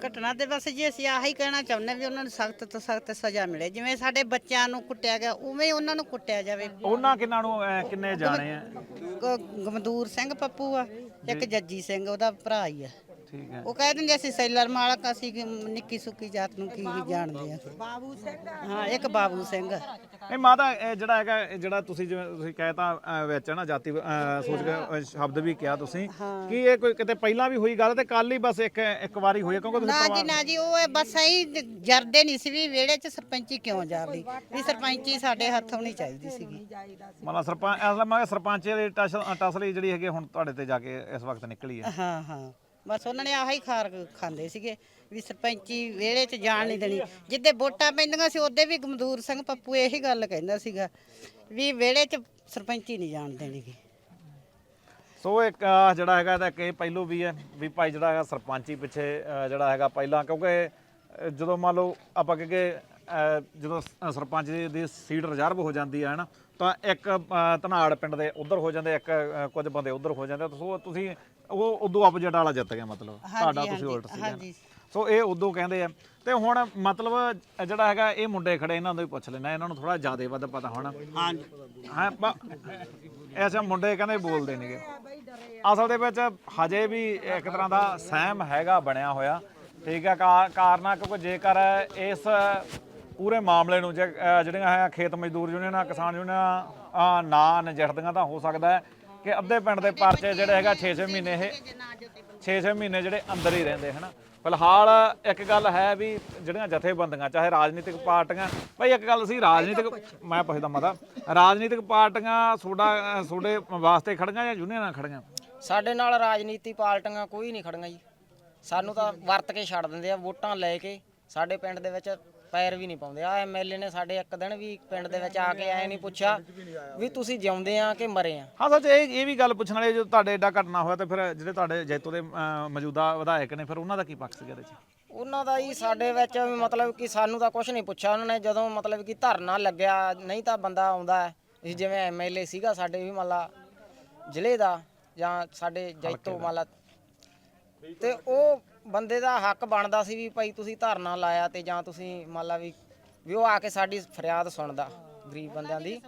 ਘਟਨਾ ਦੇ ਬਸ ਜੀ ਅਸੀਂ ਆਹੀ ਕਹਿਣਾ ਚਾਹੁੰਦੇ ਵੀ ਉਹਨਾਂ ਨੂੰ ਸਖਤ ਤੋਂ ਸਖਤ ਸਜ਼ਾ ਮਿਲੇ ਜਿਵੇਂ ਸਾਡੇ ਬੱਚਿਆਂ ਨੂੰ ਕੁੱਟਿਆ ਗਿਆ ਉਵੇਂ ਹੀ ਉਹਨਾਂ ਨੂੰ ਕੁੱਟਿਆ ਜਾਵੇ ਉਹਨਾਂ ਕਿੰਨਾਂ ਨੂੰ ਕਿੰਨੇ ਜਾਣੇ ਆ ਗ- ਗਮਦੂਰ ਸਿੰਘ ਪੱਪੂ ਆ ਇੱਕ ਜੱਜੀ ਸਿੰਘ ਉਹਦਾ ਭਰਾ ਹੀ ਆ ਠੀਕ ਹੈ। ਉਹ ਕਹਿ ਦਿੰਦੇ ਅਸੀਂ ਸੈਲਰ ਮਾਲਕ ਅਸੀਂ ਕਿ ਨਿੱਕੀ ਸੁੱਕੀ ਜਾਤ ਨੂੰ ਕੀ ਜਾਣਦੇ ਆ। ਬਾਬੂ ਸਿੰਘ? ਹਾਂ ਇੱਕ ਬਾਬੂ ਸਿੰਘ। ਇਹ ਮਾਤਾ ਇਹ ਜਿਹੜਾ ਹੈਗਾ ਇਹ ਜਿਹੜਾ ਤੁਸੀਂ ਜਿਵੇਂ ਤੁਸੀਂ ਕਹਿਤਾ ਅਹ, ਵਿੱਚ ਨਾ ਜਾਤੀ ਅਹ, ਸੋਚ ਕੇ ਅਹ, ਸ਼ਬਦ ਵੀ ਕਿਹਾ ਤੁਸੀਂ ਕਿ ਇਹ ਕੋਈ ਕਿਤੇ ਪਹਿਲਾਂ ਵੀ ਹੋਈ ਗੱਲ ਤੇ ਕੱਲ ਹੀ ਬਸ ਇੱਕ ਇੱਕ ਵਾਰੀ ਹੋਈ ਹੈ? ਕਿਉਂਕਿ ਤੁਸੀਂ ਨਾ ਜੀ ਪਰਿਵਾਰ ਨਾ ਜੀ ਉਹ ਬਸ ਐਂ ਜਰਦੇ ਨਹੀਂ ਸੀ ਵੀ ਵਿਹੜੇ 'ਚ ਸਰਪੰਚੀ ਕਿਉਂ ਜਾਵਦੀ ਵੀ ਸਰਪੰਚੀ ਸਾਡੇ ਹੱਥੋਂ ਨਹੀਂ ਚਾਹੀਦੀ ਸੀਗੀ। ਮਤਲਬ ਸਰਪੰਚ ਅਸਲ ਮੈਂ ਕਿਹਾ ਸਰਪੰਚ ਦੀ ਟਸ- ਟਸਲੀ ਜਿਹੜੀ ਹੈਗੀ ਹੁਣ ਤੁਹਾਡੇ ਤੇ ਜਾ ਕੇ ਇਸ ਵਕਤ ਨਿਕਲੀ ਹੈ। ਹਾਂ ਹਾਂ। ਬਸ ਉਹਨਾਂ ਨੇ ਆਹੀ ਖਾਰ ਖਾਂਦੇ ਸੀਗੇ ਵੀ ਸਰਪੰਚੀ ਵਿਹੜੇ 'ਚ ਜਾਣ ਨਹੀਂ ਦੇਣੀ। ਜਿੱਦੇ ਵੋਟਾਂ ਪੈਂਦੀਆਂ ਸੀ ਉਹਦੇ ਵੀ ਗਮਦੂਰ ਸਿੰਘ ਪੱਪੂ ਇਹੀ ਗੱਲ ਕਹਿੰਦਾ ਸੀਗਾ ਵੀ ਵਿਹੜੇ 'ਚ ਸਰਪੰਚੀ ਨਹੀਂ ਜਾਣ ਦੇਣੀਗੀ। ਸੋ ਇੱਕ ਅਹ, ਜਿਹੜਾ ਹੈਗਾ ਇਹਦਾ ਇੱਕ ਇਹ ਪਹਿਲੂ ਵੀ ਹੈ ਵੀ ਭਾਈ ਜਿਹੜਾ ਹੈਗਾ ਸਰਪੰਚੀ ਪਿੱਛੇ ਅਹ, ਜਿਹੜਾ ਹੈਗਾ ਪਹਿਲਾਂ ਕਿਉਂਕਿ ਅਹ, ਜਦੋਂ ਮੰਨ ਲਓ ਆਪਾਂ ਕਹੇ ਜਦੋਂ ਸ- ਸਰਪੰਚ ਦੀ- ਦੀ ਸੀਟ ਰਿਜ਼ਰਵ ਹੋ ਜਾਂਦੀ ਹੈ ਹਨਾ ਤਾਂ ਇੱਕ ਧਨਾੜ ਪਿੰਡ ਦੇ ਉਧਰ ਹੋ ਜਾਂਦੇ ਇੱਕ ਕੁਝ ਬੰਦੇ ਉਧਰ ਹੋ ਜਾਂਦੇ ਸੋ ਤੁਸੀਂ ਉਹ ਉਦੋਂ ਆਪੋਜੀਟ ਵਾਲਾ ਜਿੱਤ ਗਿਆ ਮਤਲਬ। ਤੁਹਾਡਾ ਤੁਸੀਂ ਉਲਟ ਸੀ ਹਾਂਜੀ। ਸੋ ਇਹ ਉਦੋਂ ਕਹਿੰਦੇ ਆ। ਤੇ ਹੁਣ ਮਤਲਬ ਜਿਹੜਾ ਹੈਗਾ ਇਹ ਮੁੰਡੇ ਖੜੇ ਇਹਨਾਂ ਤੋਂ ਹੀ ਪੁੱਛ ਲੈਣਾ ਇਹਨਾਂ ਨੂੰ ਥੋੜਾ ਜ਼ਿਆਦਾ ਵੱਧ ਪਤਾ ਹੋਣਾ। ਹਾਂਜੀ। ਹਾਂ ਐਸੇ ਮੁੰਡੇ ਕਹਿੰਦੇ ਬੋਲਦੇ ਨਹੀਂਗੇ ਅਸਲ ਦੇ ਵਿੱਚ ਹਜੇ ਵੀ ਇੱਕ ਤਰ੍ਹਾਂ ਦਾ ਸਹਿਮ ਹੈਗਾ ਬਣਿਆ ਹੋਇਆ। ਠੀਕ ਹੈ ਕਾਰਨ ਕਿਉਂਕਿ ਜੇਕਰ ਇਸ ਪੂਰੇ ਮਾਮਲੇ ਨੂੰ ਜੇ ਅ, ਜਿਹੜੀਆਂ ਹੈ ਖੇਤ ਮਜ਼ਦੂਰ ਯੂਨੀਅਨਾਂ ਕਿਸਾਨ ਯੂਨੀਅਨਾਂ ਅ, ਨਾ ਨਜਿੱਠਦੀਆਂ ਤਾਂ ਹੋ ਸਕਦਾ ਹੈ ਕਿ ਅੱਧੇ ਪਿੰਡ ਦੇ ਪਰਚੇ ਜਿਹੜੇ ਹੈਗਾ 6-6 ਮਹੀਨੇ ਇਹ 6-6 ਮਹੀਨੇ ਜਿਹੜੇ ਅੰਦਰ ਹੀ ਰਹਿੰਦੇ ਹਨ? ਫਿਲਹਾਲ ਇੱਕ ਗੱਲ ਹੈ ਵੀ ਜਿਹੜੀਆਂ ਜਥੇਬੰਦੀਆਂ ਚਾਹੇ ਰਾਜਨੀਤਿਕ ਪਾਰਟੀਆਂ ਭਾਈ ਇੱਕ ਗੱਲ ਸੀ ਰਾਜਨੀਤਿਕ ਮੈਂ ਪੁੱਛਦਾ ਮਤਾ ਰਾਜਨੀਤਿਕ ਪਾਰਟੀਆਂ ਤੁਹਾਡਾ ਅ, ਤੁਹਾਡੇ ਵਾਸਤੇ ਖੜੀਆਂ ਜਾਂ ਯੂਨੀਅਨਾਂ ਖੜੀਆਂ? ਸਾਡੇ ਨਾਲ ਰਾਜਨੀਤੀ ਪਾਰਟੀਆਂ ਕੋਈ ਨਹੀਂ ਖੜੀਆਂ ਜੀ। ਸਾਨੂੰ ਤਾਂ ਵਰਤ ਕੇ ਛੱਡ ਦਿੰਦੇ ਆ ਵੋਟਾਂ ਲੈ ਕੇ ਸਾਡੇ ਪਿੰਡ ਦੇ ਵਿੱਚ ਪੈਰ ਵੀ ਨਹੀਂ ਪਾਉਂਦੇ। ਆ ਐਮਐਲਏ ਨੇ ਸਾਡੇ ਇੱਕ ਦਿਨ ਵੀ ਪਿੰਡ ਦੇ ਵਿੱਚ ਆ ਕੇ ਐ ਨਹੀਂ ਪੁੱਛਿਆ ਵੀ ਤੁਸੀਂ ਜਿਉਂਦੇ ਆ ਕਿ ਮਰੇ ਆ? ਹਾਂ ਸੱਚ ਇਹ ਇਹ ਵੀ ਗੱਲ ਪੁੱਛਣ ਵਾਲੀ ਜਦੋਂ ਤੁਹਾਡੇ ਏਡਾ ਘਟਨਾ ਹੋਇਆ ਤੇ ਫਿਰ ਜਿਹੜੇ ਤੁਹਾਡੇ ਜੈਤੋ ਦੇ ਮੌਜੂਦਾ ਵਿਧਾਇਕ ਨੇ ਫਿਰ ਉਹਨਾਂ ਦਾ ਕੀ ਪੱਖ ਸੀ ਇਹਦੇ 'ਚ? ਉਹਨਾਂ ਦਾ ਹੀ ਸਾਡੇ ਵਿੱਚ ਵੀ ਮਤਲਬ ਕਿ ਸਾਨੂੰ ਤਾਂ ਕੁਝ ਨਹੀਂ ਪੁੱਛਿਆ। ਉਹਨਾਂ ਨੇ ਜਦੋਂ ਮਤਲਬ ਕਿ ਧਰਨਾ ਲੱਗਿਆ ਨਹੀਂ ਤਾਂ ਬੰਦਾ ਆਉਂਦਾ ਹੈ। ਇਹ ਜਿਵੇਂ ਐਮਐਲਏ ਸੀਗਾ ਸਾਡੇ ਵੀ ਮੰਨ ਲਾ ਜ਼ਿਲ੍ਹੇ ਦਾ ਜਾਂ ਸਾਡੇ ਜੈਤੋ ਮੰਨ ਲਾ ਤੇ ਉਹ ਬੰਦੇ ਦਾ ਹੱਕ ਬਣਦਾ ਸੀ ਵੀ ਭਾਈ ਤੁਸੀਂ ਧਰਨਾ ਲਾਇਆ ਤੇ ਜਾਂ ਤੁਸੀਂ ਮੰਨ ਲਾ ਵੀ ਵੀ ਉਹ ਆ ਕੇ ਸਾਡੀ ਫਰਿਆਦ ਸੁਣਦਾ ਗਰੀਬ ਬੰਦਿਆਂ ਦੀ।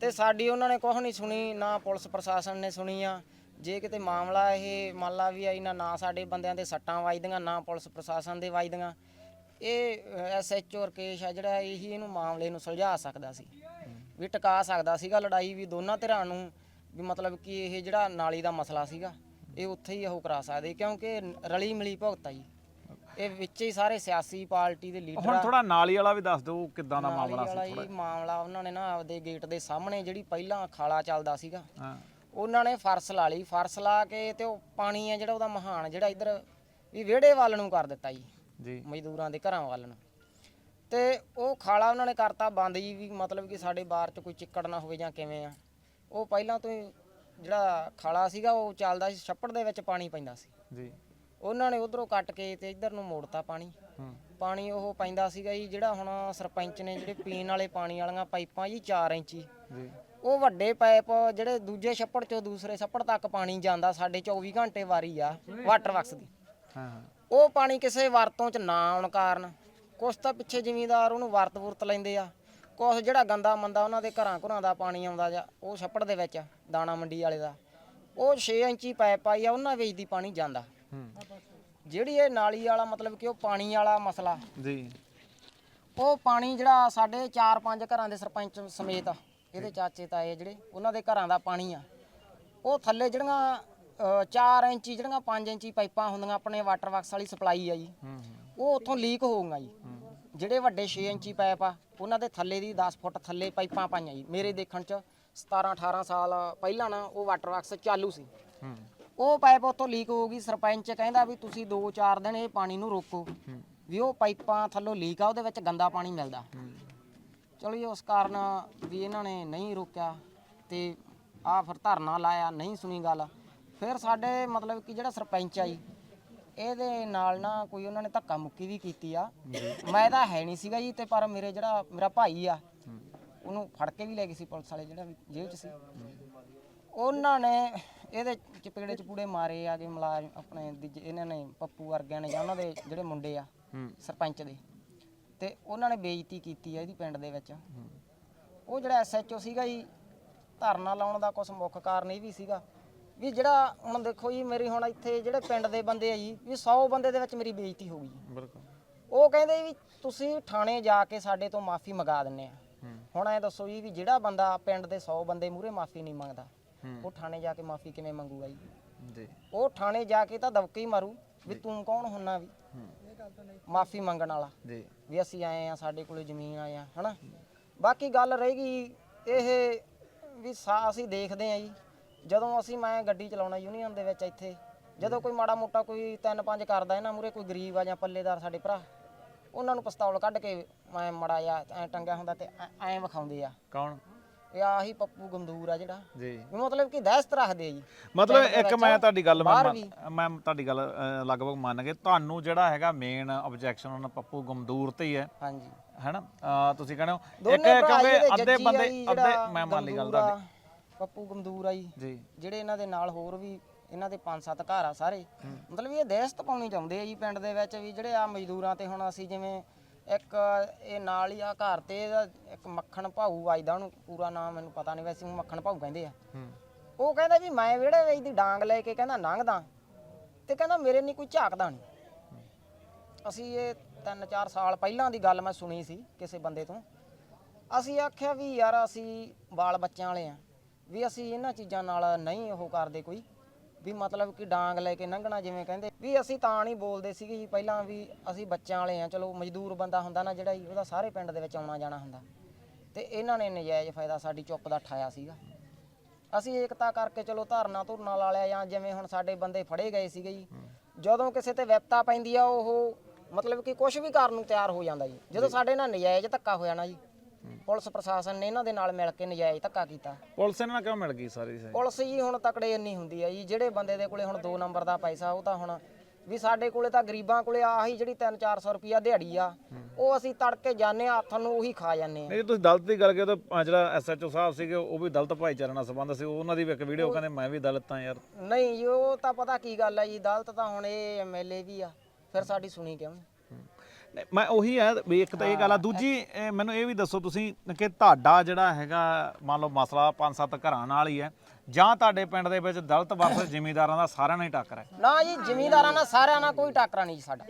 ਤੇ ਸਾਡੀ ਉਹਨਾਂ ਨੇ ਕੁਛ ਨਹੀਂ ਸੁਣੀ ਨਾ ਪੁਲਿਸ ਪ੍ਰਸ਼ਾਸਨ ਨੇ ਸੁਣੀ ਆ। ਜੇ ਕਿਤੇ ਮਾਮਲਾ ਇਹ ਮੰਨ ਲਾ ਵੀ ਇਹਨਾਂ ਨਾ ਸਾਡੇ ਬੰਦਿਆਂ ਦੇ ਸੱਟਾਂ ਵੱਜਦੀਆਂ ਨਾ ਪੁਲਿਸ ਪ੍ਰਸ਼ਾਸਨ ਦੇ ਵੱਜਦੀਆਂ ਇਹ ਐਸਐਚਓ ਰਕੇਸ਼ ਆ ਜਿਹੜਾ ਇਹੀ ਇਹਨੂੰ ਮਾਮਲੇ ਨੂੰ ਸੁਲਝਾ ਸਕਦਾ ਸੀ। ਵੀ ਟਿਕਾ ਸਕਦਾ ਸੀਗਾ ਲੜਾਈ ਵੀ ਦੋਨਾਂ ਧਿਰਾਂ ਨੂੰ ਵੀ ਮਤਲਬ ਕਿ ਇਹ ਜਿਹੜਾ ਨਾਲੀ ਦਾ ਮਸਲਾ ਸੀਗਾ। ਇਹ ਉੱਥੇ ਹੀ ਉਹ ਕਰਾ ਸਕਦੇ ਕਿਉਂਕਿ ਰਲੀ ਮਿਲੀ ਭੁਗਤ ਆ ਜੀ। ਇਹ ਵਿੱਚ ਹੀ ਸਾਰੇ ਸਿਆਸੀ ਪਾਰਟੀ ਦੇ ਲੀਡਰ ਹੁਣ ਆ ਥੋੜਾ ਨਾਲੀ ਵਾਲਾ ਵੀ ਦੱਸ ਦਿਓ ਕਿੱਦਾਂ ਦਾ ਮਾਮਲਾ ਸੀ ਹੀ ਮਾਮਲਾ ਉਹਨਾਂ ਨੇ ਨਾ ਆਪਦੇ ਗੇਟ ਦੇ ਸਾਹਮਣੇ ਜਿਹੜੀ ਪਹਿਲਾਂ ਖਾਲਾ ਚੱਲਦਾ ਸੀਗਾ ਹਾਂ। ਉਹਨਾਂ ਨੇ ਫਰਸ਼ ਲਾ ਲਈ। ਫਰਸ਼ ਲਾ ਕੇ ਤੇ ਉਹ ਪਾਣੀ ਹੈ ਜਿਹੜਾ ਉਹਦਾ ਮਹਾਨ ਜਿਹੜਾ ਇੱਧਰ ਵੀ ਵਿਹੜੇ ਵੱਲ ਨੂੰ ਕਰ ਦਿੱਤਾ ਜੀ ਜੀ। ਮਜ਼ਦੂਰਾਂ ਦੇ ਘਰਾਂ ਵੱਲ ਨੂੰ। ਤੇ ਉਹ ਖਾਲਾ ਉਹਨਾਂ ਨੇ ਕਰਤਾ ਬੰਦ ਜੀ ਵੀ ਮਤਲਬ ਕਿ ਸਾਡੇ ਬਾਹਰ ਚ ਕੋਈ ਚਿੱਕੜ ਨਾ ਹੋਵੇ ਜਾਂ ਕਿਵੇਂ ਆ। ਉਹ ਪਹਿਲਾਂ ਤੋਂ ਹੀ ਜਿਹੜਾ ਖਾਲਾ ਸੀਗਾ ਉਹ ਚੱਲਦਾ ਸੀ ਛੱਪੜ ਦੇ ਵਿੱਚ ਪਾਣੀ ਪੈਂਦਾ ਸੀ। ਜੀ। ਉਹਨਾਂ ਨੇ ਉਧਰੋਂ ਕੱਟ ਕੇ ਤੇ ਇੱਧਰ ਨੂੰ ਮੋੜਤਾ ਪਾਣੀ। ਹੂੰ। ਪਾਣੀ ਉਹ ਪੈਂਦਾ ਸੀਗਾ ਜੀ ਜਿਹੜਾ ਹੁਣ ਸਰਪੰਚ ਨੇ ਜਿਹੜੇ ਪੀਣ ਵਾਲੇ ਪਾਣੀ ਵਾਲੀਆਂ ਪਾਈਪਾਂ ਜੀ 4 ਇੰਚੀ। ਜੀ। ਉਹ ਵੱਡੇ ਪਾਈਪ ਜਿਹੜੇ ਦੂਜੇ ਛੱਪੜ ਚੋਂ ਦੂਸਰੇ ਛੱਪੜ ਤੱਕ ਪਾਣੀ ਜਾਂਦਾ ਸਾਡੇ 24 ਘੰਟੇ ਵਾਰੀ ਆ ਵਾਟਰ ਵਰਕਸ ਦੀ। ਹਾਂ ਹਾਂ। ਉਹ ਪਾਣੀ ਕਿਸੇ ਵਰਤੋਂ ਚ ਨਾ ਆਉਣ ਕਾਰਨ ਕੁਛ ਤਾਂ ਪਿੱਛੇ ਜ਼ਿਮੀਂਦਾਰ ਉਹਨੂੰ ਵਰਤ ਵੁਰਤ ਲੈਂਦੇ ਆ। ਕੁਛ ਜਿਹੜਾ ਗੰਦਾ ਮੰਦਾ ਉਹਨਾਂ ਦੇ ਘਰਾਂ ਘਰਾਂ ਦਾ ਪਾਣੀ ਆਉਂਦਾ ਜਾਂ ਉਹ ਛੱਪੜ ਦੇ ਵਿੱਚ ਦਾਣਾ ਮੰਡੀ ਵਾਲੇ ਦਾ ਉਹ 6 ਇੰਚੀ ਪਾਈਪ ਆਈ ਆ ਉਹਨਾਂ ਵਿੱਚ ਦੀ ਪਾਣੀ ਜਾਂਦਾ। ਜਿਹੜੀ ਇਹ ਨਾਲੀ ਵਾਲਾ ਮਤਲਬ ਕਿ ਉਹ ਪਾਣੀ ਵਾਲਾ ਮਸਲਾ ਜੀ। ਉਹ ਪਾਣੀ ਜਿਹੜਾ ਸਾਡੇ 4-5 ਘਰਾਂ ਦੇ ਸਰਪੰਚ ਸਮੇਤ ਇਹਦੇ ਚਾਚੇ ਤਾਏ ਜਿਹੜੇ ਉਹਨਾਂ ਦੇ ਘਰਾਂ ਦਾ ਪਾਣੀ ਆ। ਉਹ ਥੱਲੇ ਜਿਹੜੀਆਂ 4 ਇੰਚੀ ਜਿਹੜੀਆਂ 5 ਇੰਚੀ ਪਾਈਪਾਂ ਹੁੰਦੀਆਂ ਆਪਣੇ ਵਾਟਰ ਵਰਕਸ ਵਾਲੀ ਸਪਲਾਈ ਆ ਜੀ ਉਹ ਉੱਥੋਂ ਲੀਕ ਹੋਊਗਾ ਜੀ। ਜਿਹੜੇ ਵੱਡੇ 6 ਇੰਚੀ ਪਾਈਪ ਆ ਉਹਨਾਂ ਦੇ ਥੱਲੇ ਦੀ 10 ਫੁੱਟ ਥੱਲੇ ਪਾਈਪਾਂ ਪਾਈਆਂ ਜੀ। ਮੇਰੇ ਦੇਖਣ ਚ 17 18 ਸਾਲ ਪਹਿਲਾਂ ਨਾ ਉਹ ਵਾਟਰ ਵਰਕਸ ਚਾਲੂ ਸੀ। ਉਹ ਪਾਈਪ ਉੱਥੋਂ ਲੀਕ ਹੋ ਗਈ ਸਰਪੰਚ ਕਹਿੰਦਾ ਵੀ ਤੁਸੀਂ 2-4 ਦਿਨ ਇਹ ਪਾਣੀ ਨੂੰ ਰੋਕੋ ਵੀ ਉਹ ਪਾਈਪਾਂ ਥੱਲੋਂ ਲੀਕ ਆ ਉਹਦੇ ਵਿੱਚ ਗੰਦਾ ਪਾਣੀ ਮਿਲਦਾ। ਚਲੋ ਜੀ ਉਸ ਕਾਰਨ ਵੀ ਇਹਨਾਂ ਨੇ ਨਹੀਂ ਰੋਕਿਆ ਤੇ ਆ ਫਿਰ ਧਰਨਾ ਲਾਇਆ ਨਹੀਂ ਸੁਣੀ ਗੱਲ। ਫਿਰ ਸਾਡੇ ਮਤਲਬ ਕਿ ਜਿਹੜਾ ਸਰਪੰਚ ਆ ਜੀ ਇਹਦੇ ਨਾਲ ਨਾ ਕੋਈ ਉਹਨਾਂ ਨੇ ਧੱਕਾ ਮੁੱਕੀ ਵੀ ਕੀਤੀ ਆ। ਮੈਂ ਤਾਂ ਹੈ ਨਹੀਂ ਸੀਗਾ ਜੀ ਤੇ ਪਰ ਮੇਰੇ ਜਿਹੜਾ ਮੇਰਾ ਭਾਈ ਆ ਉਹਨੂੰ ਫੜ ਕੇ ਵੀ ਲੈ ਗਏ ਸੀ ਪੁਲਿਸ ਵਾਲੇ ਜਿਹੜਾ ਵੀ ਜੇਲ੍ਹ 'ਚ ਸੀ। ਉਹਨਾਂ ਨੇ ਇਹਦੇ ਚਪੇੜੇ ਚਪੂੜੇ ਮਾਰੇ ਆ ਕਿ ਮੁਲਾਜ਼ਮ ਆਪਣੇ ਦੂਜੇ ਇਹਨਾਂ ਨੇ ਪੱਪੂ ਵਰਗਿਆਂ ਨੇ ਜਾਂ ਉਹਨਾਂ ਦੇ ਜਿਹੜੇ ਮੁੰਡੇ ਆ ਸਰਪੰਚ ਦੇ। ਤੇ ਉਹਨਾਂ ਨੇ ਬੇਇੱਜ਼ਤੀ ਕੀਤੀ ਆ ਇਹਦੀ ਪਿੰਡ ਦੇ ਵਿੱਚ। ਉਹ ਜਿਹੜਾ ਐਸਐਚਓ ਸੀਗਾ ਜੀ ਧਰਨਾ ਲਾਉਣ ਦਾ ਕੁਝ ਮੁੱਖ ਕਾਰਨ ਇਹ ਵੀ ਸੀਗਾ ਵੀ ਜਿਹੜਾ ਹੁਣ ਦੇਖੋ ਜੀ ਮੇਰੀ ਹੁਣ ਇੱਥੇ ਜਿਹੜੇ ਪਿੰਡ ਦੇ ਬੰਦੇ ਆ ਜੀ ਵੀ 100 ਬੰਦੇ ਦੇ ਵਿੱਚ ਮੇਰੀ ਬੇਇੱਜ਼ਤੀ ਹੋ ਗਈ ਬਿਲਕੁਲ। ਉਹ ਕਹਿੰਦੇ ਵੀ ਤੁਸੀਂ ਥਾਣੇ ਜਾ ਕੇ ਸਾਡੇ ਤੋਂ ਮਾਫੀ ਮੰਗਾ ਦਿੰਨੇ ਆ। ਹੁਣ ਐ ਦੱਸੋ ਜੀ ਵੀ ਜਿਹੜਾ ਬੰਦਾ ਪਿੰਡ ਦੇ 100 ਬੰਦੇ ਮੂਰੇ ਮਾਫੀ ਨਹੀਂ ਮੰਗਦਾ ਉਹ ਥਾਣੇ ਜਾ ਕੇ ਮਾਫੀ ਕਿਵੇਂ ਮੰਗੂਗਾ ਜੀ? ਜੀ। ਉਹ ਥਾਣੇ ਜਾ ਕੇ ਤਾਂ ਦਬਕੇ ਹੀ ਮਾਰੂ ਵੀ ਤੂੰ ਕੌਣ ਹੁੰਨਾ ਵੀ? ਮਾਫੀ ਮੰਗਣ ਵਾਲਾ। ਜੀ। ਵੀ ਅਸੀਂ ਆਏ ਆ ਸਾਡੇ ਕੋਲੇ ਜ਼ਮੀਨ ਆਏ ਆ ਹਨਾ? ਬਾਕੀ ਗੱਲ ਰਹੇਗੀ ਇਹ ਵੀ ਸਾ- ਅਸੀਂ ਦੇਖਦੇ ਆ ਜੀ। ਜਦੋਂ ਅਸੀਂ ਮੈਂ ਗੱਡੀ ਚਲਾਉਣਾ ਯੂਨੀਅਨ ਦੇ ਵਿੱਚ ਇੱਥੇ ਜਦੋਂ ਕੋਈ ਮਾੜਾ ਮੋਟਾ ਕੋਈ ਤਿੰਨ ਪੰਜ ਕਰਦਾ ਇਹਨਾਂ ਮੂਰੇ ਕੋਈ ਗਰੀਬ ਆ ਜਾਂ ਪੱਲੇਦਾਰ ਸਾਡੇ ਭਰਾ ਉਹਨਾਂ ਨੂੰ ਪਿਸਤੌਲ ਕੱਢ ਕੇ ਮੈਂ ਮੜਾ ਜਾਂ ਐ ਟੰਗਿਆ ਹੁੰਦਾ ਤੇ ਐ- ਐਂ ਵਿਖਾਉਂਦੇ ਆ। ਕੌਣ? ਇਹ ਆਹੀ ਪੱਪੂ ਗੰਦੂਰ ਆ ਜਿਹੜਾ। ਜੀ। ਵੀ ਮਤਲਬ ਕਿ ਦਹਿਸ਼ਤ ਰੱਖਦੇ ਆ ਜੀ। ਮਤਲਬ ਪਿੰਡ ਦੇ ਇੱਕ ਵਿੱਚ, ਮੈਂ ਤੁਹਾਡੀ ਗੱਲ ਮੈਂ ਬਾਹਰ ਮੰਨ- ਵੀ। ਮੈਂ ਤੁਹਾਡੀ ਗੱਲ ਲਗਭਗ ਮੰਨ ਗਏ ਤੁਹਾਨੂੰ ਜਿਹੜਾ ਹੈਗਾ ਮੇਨ ਆਬਜੈਕਸ਼ਨ ਉਹਨਾਂ ਪੱਪੂ ਗਮਦੂਰ ਤੇ ਹੀ ਹੈ। ਹਾਂਜੀ। ਹੈਨਾ? ਤੁਸੀਂ ਕਹਿੰਦੇ ਹੋ। ਇੱਕ ਦੋਨੇ ਭਰਾ ਕਿਉਂਕਿ ਜਿਹੜੇ ਅੱਧੇ ਜੱਜੀ ਆ ਬੰਦੇ ਜੀ, ਅੱਧੇ ਜਿਹੜਾ ਮੈਂ ਮੰਨ ਲਈ ਗੱਲ ਤੁਹਾਡੀ। ਪੱਪੂ ਗੰਦੂਰ ਆ ਜੀ। ਜੀ। ਜਿਹੜੇ ਇਹਨਾਂ ਦੇ ਨਾਲ ਹੋਰ ਵੀ ਇਹਨਾਂ ਦੇ ਪੰਜ ਸੱਤ ਘਰ ਆ ਸਾਰੇ। ਮਤਲਬ ਇਹ ਦਹਿਸ਼ਤ ਪਾਉਣੀ ਚਾਹੁੰਦੇ ਆ ਜੀ ਪਿੰਡ ਦੇ ਵਿੱਚ ਵੀ ਜਿਹੜੇ ਆ ਮਜ਼ਦੂਰਾਂ ਤੇ ਹੁਣ ਅਸੀਂ ਜਿਵੇਂ ਇੱਕ ਇਹ ਨਾਲ ਹੀ ਆ ਘਰ ਤੇ ਇਹਦਾ ਇੱਕ ਮੱਖਣ ਭਾਊ ਵੱਜਦਾ ਉਹਨੂੰ ਪੂਰਾ ਨਾਮ ਮੈਨੂੰ ਪਤਾ ਨਹੀਂ ਵੈਸੇ ਉਹਨੂੰ ਮੱਖਣ ਭਾਊ ਕਹਿੰਦੇ ਆ। ਉਹ ਕਹਿੰਦਾ ਵੀ ਮੈਂ ਵਿਹੜੇ ਵਿੱਚ ਦੀ ਡਾਂਗ ਲੈ ਕੇ ਕਹਿੰਦਾ ਲੰਘਦਾ ਤੇ ਕਹਿੰਦਾ ਮੇਰੇ ਨਹੀਂ ਕੋਈ ਝਾਕਦਾ ਨਹੀਂ ਅਸੀਂ ਇਹ 3-4 ਸਾਲ ਪਹਿਲਾਂ ਦੀ ਗੱਲ ਮੈਂ ਸੁਣੀ ਸੀ ਕਿਸੇ ਬੰਦੇ ਤੋਂ। ਅਸੀਂ ਆਖਿਆ ਵੀ ਯਾਰ ਅਸੀਂ ਬਾਲ ਬੱਚਿਆਂ ਵਾਲੇ ਆ। ਵੀ ਅਸੀਂ ਇਹਨਾਂ ਚੀਜ਼ਾਂ ਨਾਲ ਨਹੀਂ ਉਹ ਕਰਦੇ ਕੋਈ। ਵੀ ਮਤਲਬ ਕਿ ਡਾਂਗ ਲੈ ਕੇ ਲੰਘਣਾ ਜਿਵੇਂ ਕਹਿੰਦੇ। ਵੀ ਅਸੀਂ ਤਾਂ ਨਹੀਂ ਬੋਲਦੇ ਸੀਗੇ ਜੀ ਪਹਿਲਾਂ ਵੀ ਅਸੀਂ ਬੱਚਿਆਂ ਵਾਲੇ ਆ ਚਲੋ ਮਜ਼ਦੂਰ ਬੰਦਾ ਹੁੰਦਾ ਨਾ ਜਿਹੜਾ ਜੀ ਉਹਦਾ ਸਾਰੇ ਪਿੰਡ ਦੇ ਵਿੱਚ ਆਉਣਾ ਜਾਣਾ ਹੁੰਦਾ। ਤੇ ਇਹਨਾਂ ਨੇ ਨਜਾਇਜ਼ ਫਾਇਦਾ ਸਾਡੀ ਚੁੱਪ ਦਾ ਠਾਇਆ ਸੀਗਾ। ਅਸੀਂ ਏਕਤਾ ਕਰਕੇ ਚਲੋ ਧਰਨਾ ਧੁਰਨਾ ਲਾ ਲਿਆ ਜਾਂ ਜਿਵੇਂ ਹੁਣ ਸਾਡੇ ਬੰਦੇ ਫੜੇ ਗਏ ਸੀਗੇ ਜੀ। ਜਦੋਂ ਕਿਸੇ ਤੇ ਵਿਪਤਾ ਪੈਂਦੀ ਆ ਉਹ ਮਤਲਬ ਕਿ ਕੁਝ ਵੀ ਕਰਨ ਨੂੰ ਤਿਆਰ ਹੋ ਜਾਂਦਾ ਜੀ। ਜਦੋਂ ਸਾਡੇ ਨਾਲ ਨਜਾਇਜ਼ ਧੱਕਾ ਹੋਇਆ ਨਾ ਜੀ। ਪੁਲਿਸ ਪ੍ਰਸ਼ਾਸਨ ਨੇ ਇਹਨਾਂ ਦੇ ਨਾਲ ਮਿਲ ਕੇ ਨਜਾਇਜ਼ ਧੱਕਾ ਕੀਤਾ ਪੁਲਿਸ ਇਹਨਾਂ ਨਾਲ ਕਿਉਂ ਮਿਲ ਗਈ ਸਾਰੀ ਸਾਰੀ? ਪੁਲਿਸ ਜੀ ਹੁਣ ਤਕੜੇ ਇੰਨੀ ਹੁੰਦੀ ਆ ਜੀ ਜਿਹੜੇ ਬੰਦੇ ਦੇ ਕੋਲੇ ਹੁਣ 2 ਨੰਬਰ ਦਾ ਪੈਸਾ ਉਹ ਤਾਂ ਹੁਣ ਵੀ ਸਾਡੇ ਕੋਲੇ ਤਾਂ ਗਰੀਬਾਂ ਕੋਲੇ ਆਹੀ ਜਿਹੜੀ 3-400 ਰੁਪਿਆ ਦਿਹਾੜੀ ਆ ਉਹ ਅਸੀਂ ਤੜਕੇ ਜਾਂਦੇ ਆ ਹੱਥ ਨੂੰ ਉਹੀ ਖਾ ਜਾਂਦੇ ਆ ਨਹੀਂ ਤੁਸੀਂ ਦਲਤ ਦੀ ਗੱਲ ਕਰਦੇ ਤਾਂ ਜਿਹੜਾ ਐਸਐਚਓ ਸਾਹਿਬ ਸੀਗੇ ਉਹ ਵੀ ਦਲਤ ਭਾਈਚਾਰੇ ਨਾਲ ਸੰਬੰਧ ਸੀ ਉਹਨਾਂ ਦੀ ਵੀ ਇੱਕ ਵੀਡੀਓ ਕਹਿੰਦੇ ਮੈਂ ਵੀ ਦਲਤ ਆ ਯਾਰ ਨਹੀਂ ਜੀ ਉਹ ਤਾਂ ਪਤਾ ਕੀ ਗੱਲ ਆ ਜੀ ਅਦਾਲਤ ਤਾਂ ਹੁਣ ਇਹ ਐਮਐਲਏ ਵੀ ਆ ਫਿਰ ਸਾਡੀ ਸੁਣੀ ਕਿਉਂ? ਮੈਂ ਉਹੀ ਵੀ ਇੱਕ ਤਾਂ ਇਹ ਗੱਲ ਆ ਦੂਜੀ ਇਹ ਮੈਨੂੰ ਇਹ ਵੀ ਦੱਸੋ ਤੁਸੀਂ ਕਿ ਤੁਹਾਡਾ ਜਿਹੜਾ ਹੈਗਾ ਮੰਨ ਲਓ ਮਸਲਾ ਪੰਜ ਸੱਤ ਘਰਾਂ ਨਾਲ ਹੀ ਹੈ ਜਾਂ ਤੁਹਾਡੇ ਪਿੰਡ ਦੇ ਵਿੱਚ ਦਲਤ ਵਰਸ ਜ਼ਿਮੀਂਦਾਰਾਂ ਦਾ ਸਾਰਿਆਂ ਨਾਲ ਹੀ ਟੱਕਰ ਹੈ? ਨਾ ਜੀ ਜ਼ਿਮੀਂਦਾਰਾਂ ਨਾਲ ਸਾਰਿਆਂ ਨਾਲ ਕੋਈ ਟਾਕਰਾ ਨਹੀਂ ਜੀ ਸਾਡਾ।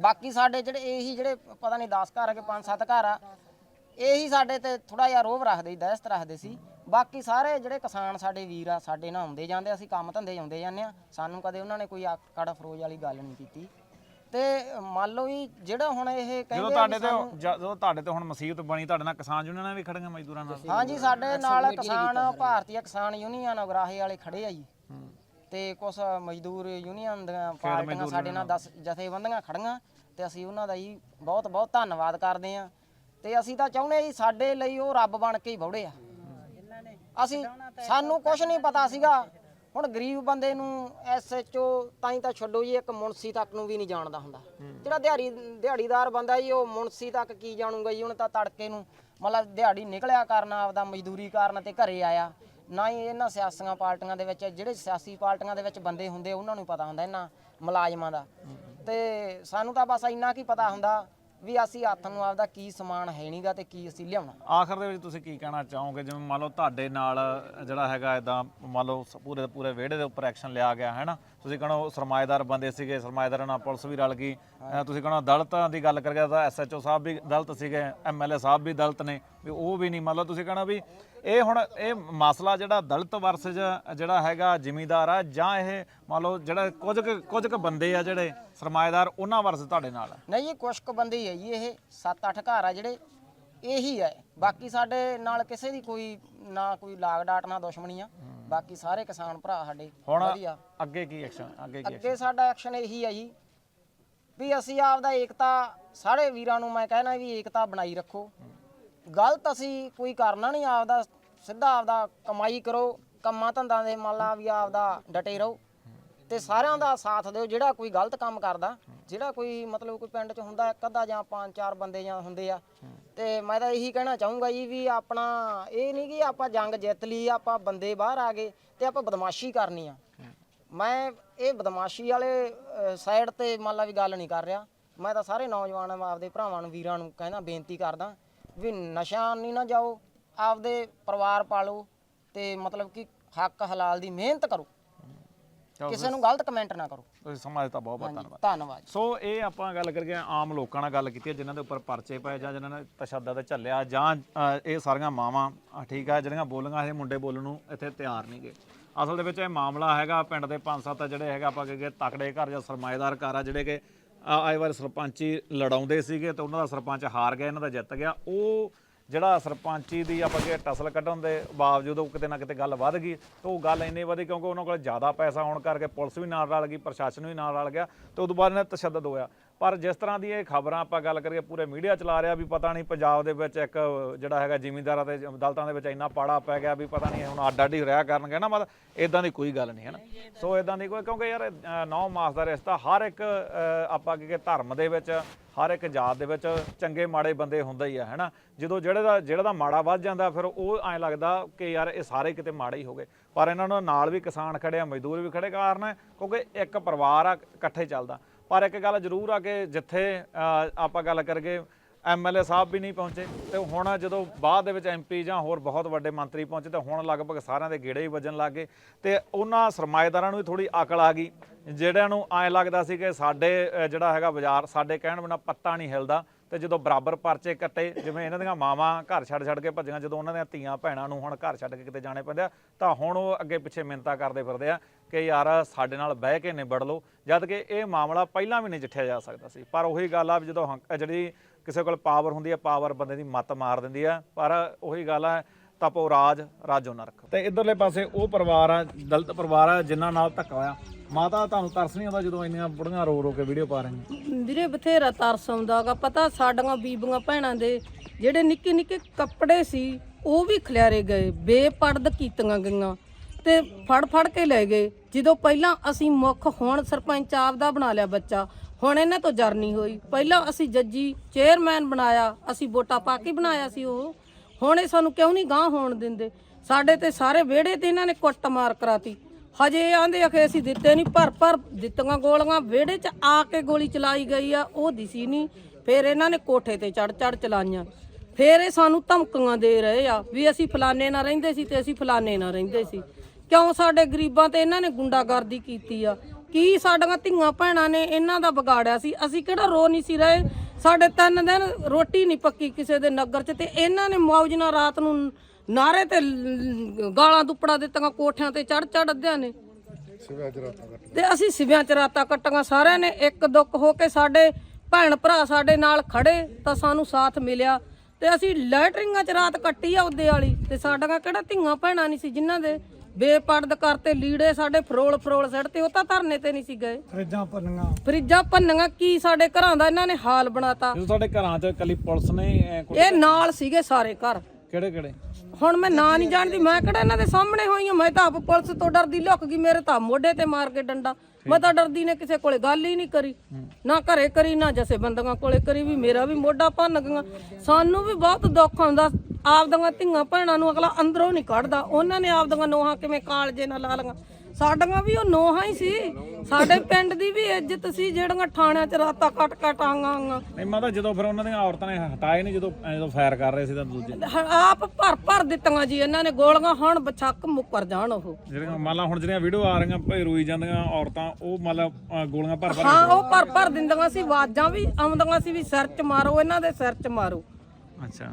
ਬਾਕੀ ਸਾਡੇ ਜਿਹੜੇ ਇਹੀ ਜਿਹੜੇ ਪਤਾ ਨਹੀਂ 10 ਘਰ ਆ ਕਿ 5-7 ਘਰ ਆ ਇਹੀ ਸਾਡੇ ਤੇ ਥੋੜਾ ਜਿਹਾ ਰੋਬ ਰੱਖਦੇ ਸੀ ਦਹਿਸ਼ਤ ਰੱਖਦੇ ਸੀ। ਬਾਕੀ ਸਾਰੇ ਜਿਹੜੇ ਕਿਸਾਨ ਸਾਡੇ ਵੀਰ ਆ ਸਾਡੇ ਨਾਲ ਆਉਂਦੇ ਜਾਂਦੇ ਅਸੀਂ ਕੰਮ ਧੰਦੇ ਜਾਂਦੇ ਜਾਂਦੇ ਆ। ਸਾਨੂੰ ਕਦੇ ਉਹਨਾਂ ਨੇ ਕੋਈ ਆਕੜ ਫਰੋਜ ਵਾਲੀ ਗੱਲ ਨਹੀਂ ਕੀਤੀ। ਤੇ ਮੰਨ ਲਓ ਵੀ ਜਿਹੜਾ ਹੁਣ ਇਹ ਜਦੋਂ ਕਹਿੰਦੇ ਆ ਤੁਹਾਡੇ ਤੇ ਜਦੋਂ ਤੁਹਾਡੇ ਤੇ ਹੁਣ ਮੁਸੀਬਤ ਬਣੀ ਤੁਹਾਡੇ ਨਾਲ ਕਿਸਾਨ ਯੂਨੀਅਨਾਂ ਵੀ ਖੜੀਆਂ ਮਜ਼ਦੂਰਾਂ ਨਾਲ? ਹਾਂਜੀ ਸਾਡੇ ਨਾਲ। ਕਿਸਾਨ ਭਾਰਤੀ ਕਿਸਾਨ ਯੂਨੀਅਨ ਉਗਰਾਹੇ ਵਾਲੇ ਖੜੇ ਆ ਜੀ। ਤੇ ਕੁਝ ਮਜ਼ਦੂਰ ਯੂਨੀਅਨ ਦੀਆਂ ਪਾਰਟੀਆਂ ਸਾਡੇ ਨਾਲ 10 ਜਥੇਬੰਦੀਆਂ ਖੜੀਆਂ ਤੇ ਅਸੀਂ ਉਹਨਾਂ ਦਾ ਜੀ ਬਹੁਤ ਬਹੁਤ ਧੰਨਵਾਦ ਕਰਦੇ ਆ ਤੇ ਅਸੀਂ ਤਾਂ ਚਾਹੁੰਦੇ ਜੀ ਸਾਡੇ ਲਈ ਉਹ ਰੱਬ ਬਣ ਕੇ ਹੀ ਬੌੜੇ ਆ। ਅਸੀਂ ਸਾਨੂੰ ਕੁਝ ਨਹੀਂ ਪਤਾ ਸੀਗਾ। ਹੁਣ ਗਰੀਬ ਬੰਦੇ ਨੂੰ ਐਸਐਚਓ ਤਾਂ ਹੀ ਤਾਂ ਛੱਡੋ ਜੀ ਇੱਕ ਮੁਨਸੀ ਤੱਕ ਨੂੰ ਵੀ ਨਹੀਂ ਜਾਣਦਾ ਹੁੰਦਾ। ਜਿਹੜਾ ਦਿਹਾੜੀ ਦਿਹਾੜੀਦਾਰ ਬੰਦਾ ਜੀ ਉਹ ਮੁਨਸੀ ਤੱਕ ਕੀ ਜਾਣੂਗਾ ਜੀ? ਉਹਨੇ ਤਾਂ ਤੜਕੇ ਨੂੰ ਮਤਲਬ ਦਿਹਾੜੀ ਨਿਕਲਿਆ ਕਰਨ ਆਪਦਾ ਮਜ਼ਦੂਰੀ ਕਰਨ ਤੇ ਘਰੇ ਆਇਆ। ਨਾ ਹੀ ਇਹਨਾਂ ਸਿਆਸੀਆਂ ਪਾਰਟੀਆਂ ਦੇ ਵਿੱਚ ਜਿਹੜੇ ਸਿਆਸੀ ਪਾਰਟੀਆਂ ਦੇ ਵਿੱਚ ਬੰਦੇ ਹੁੰਦੇ ਉਹਨਾਂ ਨੂੰ ਪਤਾ ਹੁੰਦਾ ਇਹਨਾਂ ਮੁਲਾਜ਼ਮਾਂ ਦਾ। ਤੇ ਸਾਨੂੰ ਤਾਂ ਬਸ ਇੰਨਾ ਕੀ ਪਤਾ ਹੁੰਦਾ ਵੀ ਅਸੀਂ ਹੱਥ ਨੂੰ ਆਪਦਾ ਕੀ ਸਮਾਨ ਹੈ ਨਹੀਂਗਾ ਤੇ ਕੀ ਅਸੀਂ ਲਿਆਉਣਾ। ਆਖਰ ਦੇ ਵਿੱਚ ਤੁਸੀਂ ਕੀ ਕਹਿਣਾ ਚਾਹੋਗੇ? ਜਿਵੇਂ ਮੰਨ ਲਓ ਤੁਹਾਡੇ ਨਾਲ ਜਿਹੜਾ ਹੈਗਾ ਇਦਾਂ ਮੰਨ ਲਓ ਸ- ਪੂਰੇ ਦੇ ਪੂਰੇ ਵਿਹੜੇ ਦੇ ਉੱਪਰ ਐਕਸ਼ਨ ਲਿਆ ਗਿਆ, ਹੈ ਨਾ? ਤੁਸੀਂ ਕਹਣਾ ਉਹ ਸਰਮਾਏਦਾਰ ਬੰਦੇ ਸੀਗੇ, ਸਰਮਾਏਦਾਰਾਂ ਨਾਲ ਪੁਲਿਸ ਵੀ ਰਲ ਗਈ। ਅਹ ਤੁਸੀਂ ਕਹਣਾ ਦਲਤਾਂ ਦੀ ਗੱਲ ਕਰਕੇ ਤਾਂ ਐਸਐਚਓ ਸਾਹਿਬ ਵੀ ਦਲਤ ਸੀਗੇ, ਐਮਐਲਏ ਸਾਹਿਬ ਵੀ ਦਲਤ ਨੇ, ਵੀ ਉਹ ਵੀ ਨਹੀਂ ਮਤਲਬ ਤੁਸੀਂ ਕਹਣਾ ਵੀ ਇਹ ਹੁਣ ਇਹ ਮਸਲਾ ਜਿਹੜਾ ਦਲਤ ਵਰਸਜ ਜਿਹੜਾ ਹੈਗਾ ਜ਼ਿਮੀਦਾਰ ਆ, ਜਾਂ ਇਹ ਮੰਨ ਲਓ ਜਿਹੜਾ ਕੁਝ ਕੁ- ਕੁਝ ਕੁ ਬੰਦੇ ਆ ਜਿਹੜੇ ਸਰਮਾਏਦਾਰ, ਉਹਨਾਂ ਵਰਸ ਤੁਹਾਡੇ ਨਾਲ ਆ? ਨਹੀਂ ਜੀ, ਕੁਛ ਕੁ ਬੰਦੇ ਹੀ ਹੈ ਜੀ ਇਹ। 7-8 ਘਰ ਆ ਜਿਹੜੇ, ਇਹੀ ਹੈ ਬਾਕੀ ਸਾਡੇ ਨਾਲ ਕਿਸੇ ਦੀ ਕੋਈ ਨਾ ਕੋਈ ਲਾਗ ਡਾਟ ਨਾ ਦੁਸ਼ਮਣੀ ਆ। ਬਾਕੀ ਸਾਰੇ ਕਿਸਾਨ ਭਰਾ ਸਾਡੇ ਹੁਣ ਵਧੀਆ। ਅੱਗੇ ਕੀ ਐਕਸ਼ਨ ਅੱਗੇ ਕੀ ਅੱਗੇ ਸਾਡਾ ਐਕਸ਼ਨ ਇਹੀ ਹੈ ਜੀ ਵੀ ਅਸੀਂ ਆਪਦਾ ਏਕਤਾ ਸਾਰੇ ਵੀਰਾਂ ਨੂੰ ਮੈਂ ਕਹਿਣਾ ਵੀ ਏਕਤਾ ਬਣਾਈ ਰੱਖੋ। ਗਲਤ ਅਸੀਂ ਕੋਈ ਕਰਨਾ ਨਹੀਂ ਆਪਦਾ ਸਿੱਧਾ ਆਪਦਾ ਕਮਾਈ ਕਰੋ ਕੰਮਾਂ ਧੰਦਾਂ ਦੇ ਮਾਲਾ ਵੀ ਆਪਦਾ ਡਟੇ ਰਹੋ। ਤੇ ਸਾਰਿਆਂ ਦਾ ਸਾਥ ਦਿਓ, ਜਿਹੜਾ ਕੋਈ ਗਲਤ ਕੰਮ ਕਰਦਾ, ਜਿਹੜਾ ਕੋਈ ਮਤਲਬ ਕੋਈ ਪਿੰਡ 'ਚ ਹੁੰਦਾ, ਇੱਕ ਅੱਧਾ ਜਾਂ ਪੰਜ, ਚਾਰ ਬੰਦੇ ਜਾਂ ਹੁੰਦੇ ਆ। ਤੇ ਮੈਂ ਤਾਂ ਇਹੀ ਕਹਿਣਾ ਚਾਹੂੰਗਾ ਜੀ ਵੀ ਆਪਣਾ ਇਹ ਨਹੀਂ ਕਿ ਆਪਾਂ ਜੰਗ ਜਿੱਤ ਲਈ, ਆਪਾਂ ਬੰਦੇ ਬਾਹਰ ਆ ਗਏ ਤੇ ਆਪਾਂ ਬਦਮਾਸ਼ੀ ਕਰਨੀ ਆ। ਮੈਂ ਇਹ ਬਦਮਾਸ਼ੀ ਵਾਲੇ ਸਾਈਡ ਤੇ ਮੰਨ ਲਾ ਵੀ ਗੱਲ ਨਹੀਂ ਕਰ ਰਿਹਾ। ਮੈਂ ਤਾਂ ਸਾਰੇ ਨੌਜਵਾਨਾਂ ਆਪਦੇ ਭਰਾਵਾਂ ਨੂੰ, ਵੀਰਾਂ ਨੂੰ ਕਹਿੰਦਾ, ਬੇਨਤੀ ਕਰਦਾ ਵੀ ਨਸ਼ਾ ਨਹੀਂ ਨਾ ਜਾਓ, ਆਪਦੇ ਪਰਿਵਾਰ ਪਾਲੋ ਤੇ ਮਤਲਬ ਕਿ ਹੱਕ ਹਲਾਲ ਦੀ ਮਿਹਨਤ ਕਰੋ। ਕਿਸੇ ਨੂੰ ਗਲਤ ਕਮੈਂਟ ਨਾ ਕਰੋ। ਤੁਸੀਂ ਸਮਾਂ ਦਿੱਤਾ ਬਹੁਤ ਬਹੁਤ ਧੰਨਵਾਦ। ਧੰਨਵਾਦ ਸੋ ਇਹ ਆਪਾਂ ਗੱਲ ਕਰੀਏ ਆਮ ਲੋਕਾਂ ਨਾਲ ਗੱਲ ਕੀਤੀ ਹੈ ਜਿਨ੍ਹਾਂ ਦੇ ਉੱਪਰ ਪਰਚੇ ਪਏ ਜਾਂ ਜਿਨ੍ਹਾਂ ਨੇ ਤਸ਼ੱਦਦ ਝੱਲਿਆ ਜਾਂ ਅ, ਇਹ ਸਾਰੀਆਂ ਮਾਵਾਂ ਅ, ਠੀਕ ਆ ਜਿਹੜੀਆਂ ਬੋਲੀਆਂ ਇਹ ਮੁੰਡੇ ਬੋਲਣ ਨੂੰ ਇੱਥੇ ਤਿਆਰ ਨਹੀਂਗੇ ਅਸਲ ਦੇ ਵਿੱਚ ਇਹ ਮਾਮਲਾ ਹੈਗਾ ਪਿੰਡ ਦੇ ਪੰਜ ਸੱਤ ਜਿਹੜੇ ਹੈਗਾ ਆਪਾਂ ਕਹੀਏ ਤਕੜੇ ਘਰ ਜਾਂ ਸਰਮਾਏਦਾਰ ਘਰ ਆ ਜਿਹੜੇ ਕਿ ਆ- ਆਏ ਵਾਰ ਸਰਪੰਚੀ ਲੜਾਉਂਦੇ ਸੀਗੇ ਤੇ ਉਹਨਾਂ ਦਾ ਸਰਪੰਚ ਹਾਰ ਗਿਆ ਇਹਨਾਂ ਦਾ ਜਿੱਤ ਗਿਆ। ਉਹ ਜਿਹੜਾ ਸਰਪੰਚੀ ਦੀ ਆਪਾਂ ਕਿ ਟਸਲ ਕੱਢਣ ਦੇ ਬਾਵਜੂਦ ਉਹ ਕਿਤੇ ਨਾ ਕਿਤੇ ਗੱਲ ਵੱਧ ਗਈ, ਤੇ ਉਹ ਗੱਲ ਇੰਨੀ ਵਧੀ ਕਿਉਂਕਿ ਉਹਨਾਂ ਕੋਲ ਜ਼ਿਆਦਾ ਪੈਸਾ ਹੋਣ ਕਰਕੇ ਪੁਲਿਸ ਵੀ ਨਾਲ ਰਲ ਗਈ, ਪ੍ਰਸ਼ਾਸਨ ਵੀ ਨਾਲ ਰਲ ਗਿਆ, ਤੇ ਉਦੋਂ ਬਾਅਦ ਇਹਨਾਂ ਤਸ਼ੱਦਦ ਹੋਇਆ। ਪਰ ਜਿਸ ਤਰ੍ਹਾਂ ਦੀ ਇਹ ਖਬਰਾਂ ਆਪਾਂ ਗੱਲ ਕਰੀਏ, ਪੂਰੇ ਮੀਡੀਆ ਚਲਾ ਰਿਹਾ ਵੀ ਪਤਾ ਨਹੀਂ ਪੰਜਾਬ ਦੇ ਵਿੱਚ ਇੱਕ, ਜਿਹੜਾ ਹੈਗਾ ਜ਼ਿਮੀਂਦਾਰਾਂ ਤੇ, ਅਦਾਲਤਾਂ ਦੇ ਵਿੱਚ ਇੰਨਾ ਪਾੜਾ ਪੈ ਗਿਆ ਵੀ ਪਤਾ ਨਹੀਂ ਹੁਣ ਅੱਡ ਅੱਡ ਹੀ ਰਿਹਾ ਕਰਨਗੇ ਨਾ, ਮਤਲਬ ਇਦਾਂ ਦੀ ਕੋਈ ਗੱਲ ਨਹੀਂ ਹੈ ਨਾ। ਸੋ ਇਦਾਂ ਦੀ ਕੋਈ, ਕਿਉਂਕਿ ਯਾਰ 9 ਮਾਸ ਦਾ ਰਿਸ਼ਤਾ ਹਰ ਇੱਕ ਆਪਾਂ ਕਿ ਧਰਮ ਦੇ ਵਿੱਚ, ਹਰ ਇੱਕ ਜਾਤ ਦੇ ਵਿੱਚ ਚੰਗੇ ਮਾੜੇ ਬੰਦੇ ਹੁੰਦੇ ਹੀ ਆ ਹੈਨਾ ਜਦੋਂ ਜਿਹੜੇ ਦਾ, ਜਿਹੜਾ ਦਾ ਮਾੜਾ ਵੱਧ ਜਾਂਦਾ, ਫਿਰ ਉਹ ਐਂ ਲੱਗਦਾ ਕਿ ਯਾਰ ਇਹ ਸਾਰੇ ਕਿਤੇ ਮਾੜੇ ਹੀ ਹੋ ਗਏ। ਪਰ ਇਹਨਾਂ ਨੂੰ ਨਾਲ ਵੀ ਕਿਸਾਨ ਖੜੇ ਆ, ਮਜ਼ਦੂਰ ਵੀ ਖੜੇ ਕਾਰਨ, ਕਿਉਂਕਿ ਇੱਕ ਪਰਿਵਾਰ ਆ, ਇਕੱਠੇ ਚੱਲਦਾ। ਪਰ ਇੱਕ ਗੱਲ ਜ਼ਰੂਰ ਆ ਕਿ ਜਿੱਥੇ ਆਪਾਂ ਗੱਲ ਕਰਗੇ ਐਮਐਲਏ ਸਾਹਿਬ ਵੀ ਨਹੀਂ ਪਹੁੰਚੇ, ਤੇ ਹੁਣ ਜਦੋਂ ਬਾਅਦ ਦੇ ਵਿੱਚ ਐਮਪੀ ਜਾਂ ਹੋਰ ਬਹੁਤ ਵੱਡੇ ਮੰਤਰੀ ਪਹੁੰਚੇ, ਤੇ ਹੁਣ ਲਗਭਗ ਸਾਰਿਆਂ ਦੇ ਗੇੜੇ ਹੀ ਵੱਜਣ ਲੱਗੇ ਤੇ ਉਹਨਾਂ ਸਰਮਾਏਦਾਰਾਂ ਨੂੰ ਵੀ ਥੋੜੀ ਅਕਲ ਆ ਗਈ, ਜਿਹੜਿਆਂ ਨੂੰ ਐਂ ਲੱਗਦਾ ਸੀ ਕਿ ਸਾਡੇ ਜਿਹੜਾ ਹੈਗਾ ਬਾਜ਼ਾਰ, ਸਾਡੇ ਕਹਿਣ ਬਿਨਾ ਪੱਤਾ ਨਹੀਂ ਹਿਲਦਾ, ਤੇ ਜਦੋਂ ਬਰਾਬਰ ਪਰਚੇ ਕੱਟੇ, ਜਿਵੇਂ ਇਹਨਾਂ ਦੀਆਂ ਮਾਵਾਂ ਘਰ ਛੱਡ ਛੱਡ ਕੇ ਭੱਜੀਆਂ, ਜਦੋਂ ਉਹਨਾਂ ਦੀਆਂ ਧੀਆਂ ਭੈਣਾਂ ਨੂੰ ਹੁਣ ਘਰ ਛੱਡ ਕੇ ਕਿਤੇ ਜਾਣੇ ਪੈਂਦੇ ਆ, ਤਾਂ ਹੁਣ ਉਹ ਅੱਗੇ ਪਿੱਛੇ ਮਿੰਤਾ ਕਰਦੇ ਫਿਰਦੇ ਆ ਕਿ ਯਾਰ ਸਾਡੇ ਨਾਲ ਬਹਿ ਕੇ ਨਿਬੜ ਲਓ ਜਦ ਕਿ ਇਹ ਮਾਮਲਾ ਪਹਿਲਾਂ ਵੀ ਨਹੀਂ ਜਿੱਠਿਆ ਜਾ ਸਕਦਾ ਸੀ। ਪਰ ਉਹੀ ਗੱਲ ਆ ਵੀ ਜਦੋਂ ਹੰਕ- ਜਿਹੜੀ ਕਿਸੇ ਕੋਲ ਪਾਵਰ ਹੁੰਦੀ ਹੈ ਪਾਵਰ ਬੰਦੇ ਦੀ ਮੱਤ ਮਾਰ ਦਿੰਦੀ ਆ ਪਰ ਉਹੀ ਗੱਲ ਆ ਤਪੋ ਰਾਜ ਰਾਜੋ ਨਾ ਰੱਖੋ। ਤੇ ਇਧਰਲੇ ਪਾਸੇ ਉਹ ਪਰਿਵਾਰ ਆ ਦਲਿਤ ਪਰਿਵਾਰ ਆ ਜਿਨ੍ਹਾਂ ਨਾਲ ਧੱਕਾ ਹੋਇਆ ਮਾਤਾ ਤੁਹਾਨੂੰ ਤਰਸ ਨਹੀਂ ਆਉਂਦਾ ਜਦੋਂ ਇੰਨੀਆਂ ਬੁੜੀਆਂ ਰੋ ਰੋ ਕੇ ਵੀਡੀਓ ਪਾ ਰਹੀਆਂ? ਵੀਰੇ ਬਥੇਰਾ ਤਰਸ ਆਉਂਦਾਗਾ ਪਤਾ ਸਾਡੀਆਂ ਬੀਬੀਆਂ ਭੈਣਾਂ ਦੇ ਜਿਹੜੇ ਨਿੱਕੇ ਨਿੱਕੇ ਕੱਪੜੇ ਸੀ ਉਹ ਵੀ ਖਿਲਾਰੇ ਗਏ ਬੇਪਰਦ ਕੀਤੀਆਂ ਗਈਆਂ। ਤੇ ਫੜ ਫੜ ਕੇ ਲੈ ਗਏ। ਜਦੋਂ ਪਹਿਲਾਂ ਅਸੀਂ ਮੁੱਖ ਹੁਣ ਸਰਪੰਚ ਆਪ ਦਾ ਬਣਾ ਲਿਆ ਬੱਚਾ, ਹੁਣ ਇਹਨਾਂ ਤੋਂ ਜਰਨੀ ਹੋਈ। ਪਹਿਲਾਂ ਅਸੀਂ ਜੱਜੀ ਚੇਅਰਮੈਨ ਬਣਾਇਆ, ਅਸੀਂ ਵੋਟਾਂ ਪਾ ਕੇ ਬਣਾਇਆ ਸੀ ਉਹ। ਹੁਣ ਇਹ ਸਾਨੂੰ ਕਿਉਂ ਨਹੀਂ ਗਾਂਹ ਹੋਣ ਦਿੰਦੇ? ਸਾਡੇ ਤੇ ਸਾਰੇ ਵਿਹੜੇ ਤੇ ਇਹਨਾਂ ਨੇ ਕੁੱਟ ਮਾਰ ਕਰਾਤੀ। ਹਜੇ ਆਂਦੇ ਅਖੇ ਅਸੀਂ ਦਿੱਤੇ ਨਹੀਂ ਭਰ ਭਰ ਦਿੱਤੀਆਂ ਗੋਲੀਆਂ ਵਿਹੜੇ 'ਚ ਆ ਕੇ ਗੋਲੀ ਚਲਾਈ ਗਈ ਆ, ਉਹ ਦਿਸੀ ਨਹੀਂ। ਫਿਰ ਇਹਨਾਂ ਨੇ ਕੋਠੇ ਤੇ ਚੜ ਚੜ ਚਲਾਈਆਂ। ਫਿਰ ਇਹ ਸਾਨੂੰ ਧਮਕੀਆਂ ਦੇ ਰਹੇ ਆ ਵੀ ਅਸੀਂ ਫਲਾਣੇ ਨਾਲ ਰਹਿੰਦੇ ਸੀ ਤੇ ਅਸੀਂ ਫਲਾਣੇ ਨਾਲ ਰਹਿੰਦੇ ਸੀ। ਕਿਉਂ ਸਾਡੇ ਗਰੀਬਾਂ ਤੇ ਇਹਨਾਂ ਨੇ ਗੁੰਡਾਗਰਦੀ ਕੀਤੀ ਆ? ਕੀ ਸਾਡੀਆਂ ਧੀਆਂ ਭੈਣਾਂ ਨੇ ਇਹਨਾਂ ਦਾ ਵਿਗਾੜਿਆ ਸੀ? ਅਸੀਂ ਕਿਹੜਾ ਰੋ ਨਹੀਂ ਸੀ ਰਹੇ? ਸਾਡੇ ਤਿੰਨ ਦਿਨ ਰੋਟੀ ਨਹੀਂ ਪੱਕੀ ਕਿਸੇ ਦੇ ਨਗਰ 'ਚ ਤੇ ਇਹਨਾਂ ਨੇ ਮੌਜ ਨਾਲ ਰਾਤ ਨੂੰ ਨਾਰੇ ਤੇ ਗਾਲਾਂ ਦੁੱਪੜਾ ਦਿੱਤੀਆਂ, ਕੋਠਿਆਂ ਤੇ ਚੜ ਚੜ ਅੱਧਿਆਂ ਨੇ। ਤੇ ਅਸੀਂ ਸਿਵਿਆਂ ਚ ਰਾਤਾਂ ਕੱਟੀਆਂ, ਸਾਰਿਆਂ ਨੇ ਇੱਕ ਦੁੱਖ ਹੋ ਕੇ ਸਾਡੇ ਭੈਣ ਭਰਾ ਸਾਡੇ ਨਾਲ ਖੜੇ, ਤਾਂ ਸਾਨੂੰ ਸਾਥ ਮਿਲਿਆ। ਤੇ ਅਸੀਂ ਲੈਟਰਿੰਗਾਂ ਚ ਰਾਤ ਕੱਟੀ ਆ ਉਹਦੇ ਵਾਲੀ, ਤੇ ਸਾਡੀਆਂ ਕਿਹੜਾ ਧੀਆਂ ਭੈਣਾਂ ਨਹੀਂ ਸੀ ਜਿਨ੍ਹਾਂ ਦੇ ਬੇਪਰਦ ਕਰਤੇ ਲੀੜੇ ਸਾਡੇ ਫਰੋਲ ਫਰੋਲ ਸੜ ਤੇ ਉਹ ਤਾਂ ਧਰਨੇ ਤੇ ਨਹੀਂ ਸੀ ਗਏ। ਫਰਿੱਜਾਂ ਪੰਨੀਆਂ ਫਰਿੱਜਾਂ ਭੰਨੀਆਂ ਕੀ ਸਾਡੇ ਘਰਾਂ ਦਾ ਇਹਨਾਂ ਨੇ ਹਾਲ ਬਣਾਤਾ? ਜਦੋਂ ਤੁਹਾਡੇ ਘਰਾਂ 'ਚ ਕੱਲੀ ਪੁਲਿਸ ਨੇ ਐਂ ਇਹ ਨਾਲ ਸੀਗੇ ਸਾਰੇ ਘਰ। ਕਿਹੜੇ ਕਿਹੜੇ? ਹੁਣ ਮੈਂ ਨਾਂ ਨਹੀਂ ਜਾਣਦੀ ਮੈਂ ਕਿਹੜਾ ਇਹਨਾਂ ਦੇ ਸਾਹਮਣੇ ਹੋਈ ਹਾਂ? ਮੈਂ ਤਾਂ ਆਪ ਪੁਲਿਸ ਤੋਂ ਡਰਦੀ ਲੁੱਕ ਗਈ ਮੇਰੇ ਤਾਂ ਮੋਢੇ ਤੇ ਮਾਰ ਕੇ ਡੰਡਾ। ਮੈਂ ਤਾਂ ਡਰਦੀ ਨੇ ਕਿਸੇ ਕੋਲੇ ਗੱਲ ਹੀ ਨਹੀਂ ਕਰੀ। ਨਾ ਘਰੇ ਕਰੀ ਨਾ ਜਸੇ ਬੰਦਿਆਂ ਕੋਲੇ ਕਰੀ ਵੀ ਮੇਰਾ ਵੀ ਮੋਢਾ ਭੰਨ ਗਿਆ ਸਾਨੂੰ ਵੀ ਬਹੁਤ ਦੁੱਖ ਆਉਂਦਾ। ਆਪਦੀਆਂ ਧੀਆਂ ਭੈਣਾਂ ਨੂੰ ਅਗਲਾ ਅੰਦਰੋਂ ਨਹੀਂ ਕੱਢਦਾ। ਉਹਨਾਂ ਨੇ ਆਪਦੀਆਂ ਨੋਹਾਂ ਕਿਵੇਂ ਕਾਲਜੇ ਨਾਲ ਲਾ ਲੀਆਂ ਸਾਡੀਆਂ ਵੀ ਉਹ ਨੋਹਾਂ ਹੀ ਸੀ। ਸਾਡੇ ਪਿੰਡ ਦੀ ਵੀ ਇੱਜ਼ਤ ਸੀ ਜਿਹੜੀਆਂ ਥਾਣਿਆਂ 'ਚ ਰਾਤਾਂ ਕੱਟ ਕੱਟ ਆਂਗਾ ਨਹੀਂ ਮਾਤਾ ਜਦੋਂ ਫਿਰ ਉਹਨਾਂ ਦੀਆਂ ਔਰਤਾਂ ਨੇ ਹਟਾਏ ਨਹੀਂ ਜਦੋਂ ਜਦੋਂ ਫਾਇਰ ਕਰ ਰਹੇ ਸੀ ਤਾਂ ਦੂਜੇ ਆਪ ਭਰ ਭਰ ਦਿੱਤੀਆਂ ਜੀ ਇਹਨਾਂ ਨੇ ਗੋਲੀਆਂ ਹੁਣ ਬਚੱਕ ਮੁੱਕਰ ਜਾਣ ਉਹ। ਜਿਹੜੀਆਂ ਮੰਨ ਲਾ ਹੁਣ ਜਿਹੜੀਆਂ ਵੀਡੀਓ ਆ ਰਹੀਆਂ ਭਈ ਰੋਈ ਜਾਂਦੀਆਂ ਔਰਤਾਂ ਉਹ ਮੰਨ ਲਾ ਗੋਲੀਆਂ ਭਰ ਭਰ ਹਾਂ ਉਹ ਭਰ ਭਰ ਦਿੰਦੀਆਂ ਸੀ ਆਵਾਜ਼ਾਂ ਵੀ ਆਉਂਦੀਆਂ ਸੀ ਵੀ ਸਿਰ 'ਚ ਮਾਰੋ ਇਹਨਾਂ ਦੇ ਸਿਰ 'ਚ ਮਾਰੋ। ਅੱਛਾ।